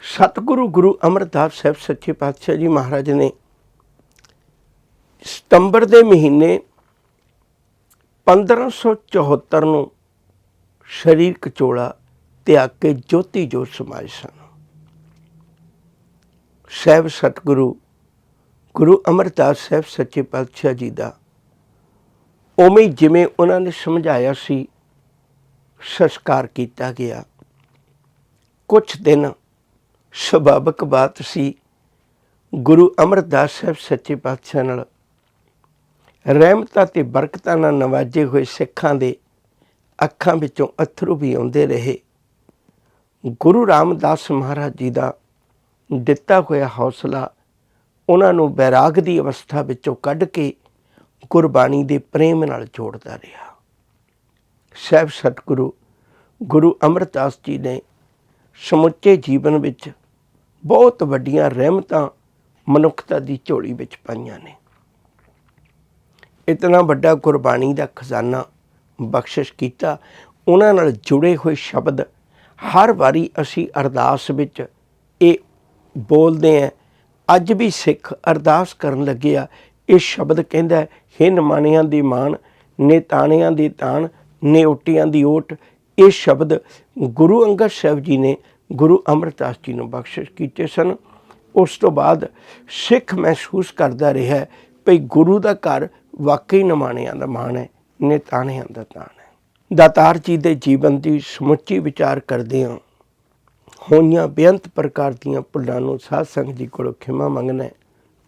ਸਤਿਗੁਰੂ ਗੁਰੂ ਅਮਰਦਾਸ ਸਾਹਿਬ ਸੱਚੇ ਪਾਤਸ਼ਾਹ ਜੀ ਮਹਾਰਾਜ ਨੇ ਸਤੰਬਰ ਦੇ ਮਹੀਨੇ 1574 ਨੂੰ ਸਰੀਰ ਕਚੋਲਾ ਤਿਆਗ ਕੇ ਜੋਤੀ ਜੋਤ ਸਮਾਏ ਸਨ। ਸਹਿਬ ਸਤਿਗੁਰੂ ਗੁਰੂ ਅਮਰਦਾਸ ਸਾਹਿਬ ਸੱਚੇ ਪਾਤਸ਼ਾਹ ਜੀ ਦਾ। ਉਵੇਂ ਜਿਵੇਂ ਉਹਨਾਂ ਨੇ ਸਮਝਾਇਆ ਸੀ, ਸੰਸਕਾਰ ਕੀਤਾ ਗਿਆ। ਕੁਝ ਦਿਨ ਸੁਭਾਵਕ ਬਾਤ ਸੀ, ਗੁਰੂ ਅਮਰਦਾਸ ਸਾਹਿਬ ਸੱਚੇ ਪਾਤਸ਼ਾਹ ਨਾਲ। ਰਹਿਮਤਾਂ ਤੇ ਬਰਕਤਾਂ ਨਾਲ ਨਵਾਜੇ ਹੋਏ ਸਿੱਖਾਂ ਦੇ ਅੱਖਾਂ ਵਿੱਚੋਂ ਅਥਰੂ ਵੀ ਆਉਂਦੇ ਰਹੇ। ਗੁਰੂ ਰਾਮਦਾਸ ਮਹਾਰਾਜ ਜੀ ਦਾ ਦਿੱਤਾ ਹੋਇਆ ਹੌਸਲਾ ਉਹਨਾਂ ਨੂੰ ਬੈਰਾਗ ਦੀ ਅਵਸਥਾ ਵਿੱਚੋਂ ਕੱਢ ਕੇ ਗੁਰਬਾਣੀ ਦੇ ਪ੍ਰੇਮ ਨਾਲ ਜੋੜਦਾ ਰਿਹਾ। ਸਹਿਬ ਸਤਿਗੁਰੂ, ਗੁਰੂ ਅਮਰਦਾਸ ਜੀ ਨੇ ਸਮੁੱਚੇ ਜੀਵਨ ਵਿੱਚ ਬਹੁਤ ਵੱਡੀਆਂ ਰਹਿਮਤਾਂ ਮਨੁੱਖਤਾ ਦੀ ਝੋਲੀ ਵਿੱਚ ਪਾਈਆਂ ਨੇ। ਇਤਨਾ ਵੱਡਾ ਗੁਰਬਾਣੀ ਦਾ ਖਜ਼ਾਨਾ ਬਖਸ਼ਿਸ਼ ਕੀਤਾ, ਉਹਨਾਂ ਨਾਲ ਜੁੜੇ ਹੋਏ ਸ਼ਬਦ ਹਰ ਵਾਰੀ ਅਸੀਂ ਅਰਦਾਸ ਵਿੱਚ ਇਹ ਬੋਲਦੇ ਆਂ ਅੱਜ ਵੀ ਸਿੱਖ ਅਰਦਾਸ ਕਰਨ ਲੱਗਿਆ ਇਹ ਸ਼ਬਦ ਕਹਿੰਦਾ ਹੈ, ਹੇ ਨਿਮਾਣਿਆਂ ਦੀ ਮਾਣ ਨੇ ਤਾਣਿਆਂ ਦੀ ਤਾਣ ਨੇ ਓਟੀਆਂ ਦੀ ਓਟ। ਇਹ ਸ਼ਬਦ ਗੁਰੂ ਅੰਗਦ ਸਾਹਿਬ ਜੀ ਨੇ ਗੁਰੂ ਅਮਰਦਾਸ ਜੀ ਨੂੰ ਬਖਸ਼ਿਸ਼ ਕੀਤੇ ਸਨ। ਉਸ ਤੋਂ ਬਾਅਦ ਸਿੱਖ ਮਹਿਸੂਸ ਕਰਦਾ ਰਿਹਾ ਭਈ ਗੁਰੂ ਦਾ ਘਰ ਵਾਕਈ ਨਮਾਣਿਆਂ ਦਾ ਮਾਣ ਹੈ ਨੇ ਤਾਣਿਆਂ ਦਾ ਤਾਣ ਹੈ। ਦਾਤਾਰ ਜੀ ਦੇ ਜੀਵਨ ਦੀ ਸਮੁੱਚੀ ਵਿਚਾਰ ਕਰਦੇ ਹਾਂ। ਹੋਈਆਂ ਬੇਅੰਤ ਪ੍ਰਕਾਰ ਦੀਆਂ ਭੁੱਲਾਂ ਨੂੰ ਸਾਧ ਸੰਗਤ ਜੀ ਕੋਲੋਂ ਖਿਮਾ ਮੰਗਣਾ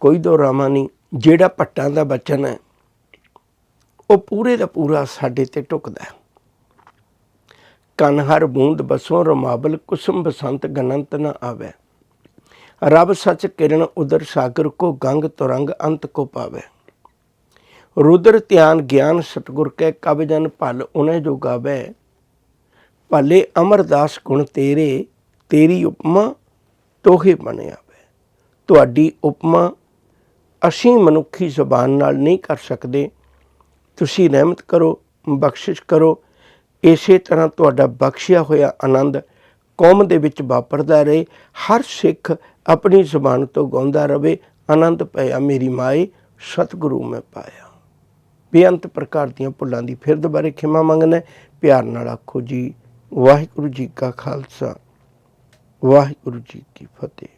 ਕੋਈ ਦੋ ਰਾਮਾ ਨਹੀਂ, ਜਿਹੜਾ ਭੱਟਾਂ ਦਾ ਬਚਨ ਹੈ, ਉਹ ਪੂਰੇ ਦਾ ਪੂਰਾ ਸਾਡੇ ਤੇ ਟੁਕਦਾ ਹੈ। ਕਨ ਹਰ ਬੂੰਦ ਬਸੋਂ ਰਮਾਬਲ, ਕੁਸਮ ਬਸੰਤ ਗਨੰਤ ਨਾ ਆਵੇ। ਰੱਬ ਸੱਚ ਕਿਰਨ ਉਦਰ ਸਾਗਰ ਕੋ ਗੰਗ ਤੁਰੰਗ ਅੰਤ ਕੋ ਪਾਵੇ। ਰੁਦਰ ਧਿਆਨ ਗਿਆਨ ਸਤਗੁਰ ਕੈ ਕਬ ਜਨ ਭਲ ਉਨੇ ਜੋ ਗਾਵੇ। ਭਲੇ ਅਮਰਦਾਸ ਗੁਣ ਤੇਰੇ ਤੇਰੀ ਉਪਮਾ ਤੋਹੇ ਬਣਿਆ ਵੇ ਤੁਹਾਡੀ ਉਪਮਾ ਅਸੀਂ ਮਨੁੱਖੀ ਜ਼ੁਬਾਨ ਨਾਲ ਨਹੀਂ ਕਰ ਸਕਦੇ। ਤੁਸੀਂ ਰਹਿਮਤ ਕਰੋ, ਬਖਸ਼ਿਸ਼ ਕਰੋ। ਇਸੇ ਤਰ੍ਹਾਂ ਤੁਹਾਡਾ ਬਖਸ਼ਿਆ ਹੋਇਆ ਆਨੰਦ ਕੌਮ ਦੇ ਵਿੱਚ ਵਾਪਰਦਾ ਰਹੇ। ਹਰ ਸਿੱਖ ਆਪਣੀ ਜ਼ੁਬਾਨ ਤੋਂ ਗਾਉਂਦਾ ਰਹੇ ਆਨੰਦ ਪਿਆ ਮੇਰੀ ਮਾਏ, ਸਤਿਗੁਰੂ ਮੈਂ ਪਾਇਆ। ਬੇਅੰਤ ਪ੍ਰਕਾਰ ਦੀਆਂ ਭੁੱਲਾਂ ਦੀ ਫਿਰ ਦੁਬਾਰੇ ਖਿਮਾ ਮੰਗਣਾ ਪਿਆਰ ਨਾਲ ਆਖੋ ਜੀ, ਵਾਹਿਗੁਰੂ ਜੀ ਕਾ ਖਾਲਸਾ। ਵਾਹਿਗੁਰੂ ਜੀ ਕੀ ਫਤਿਹ।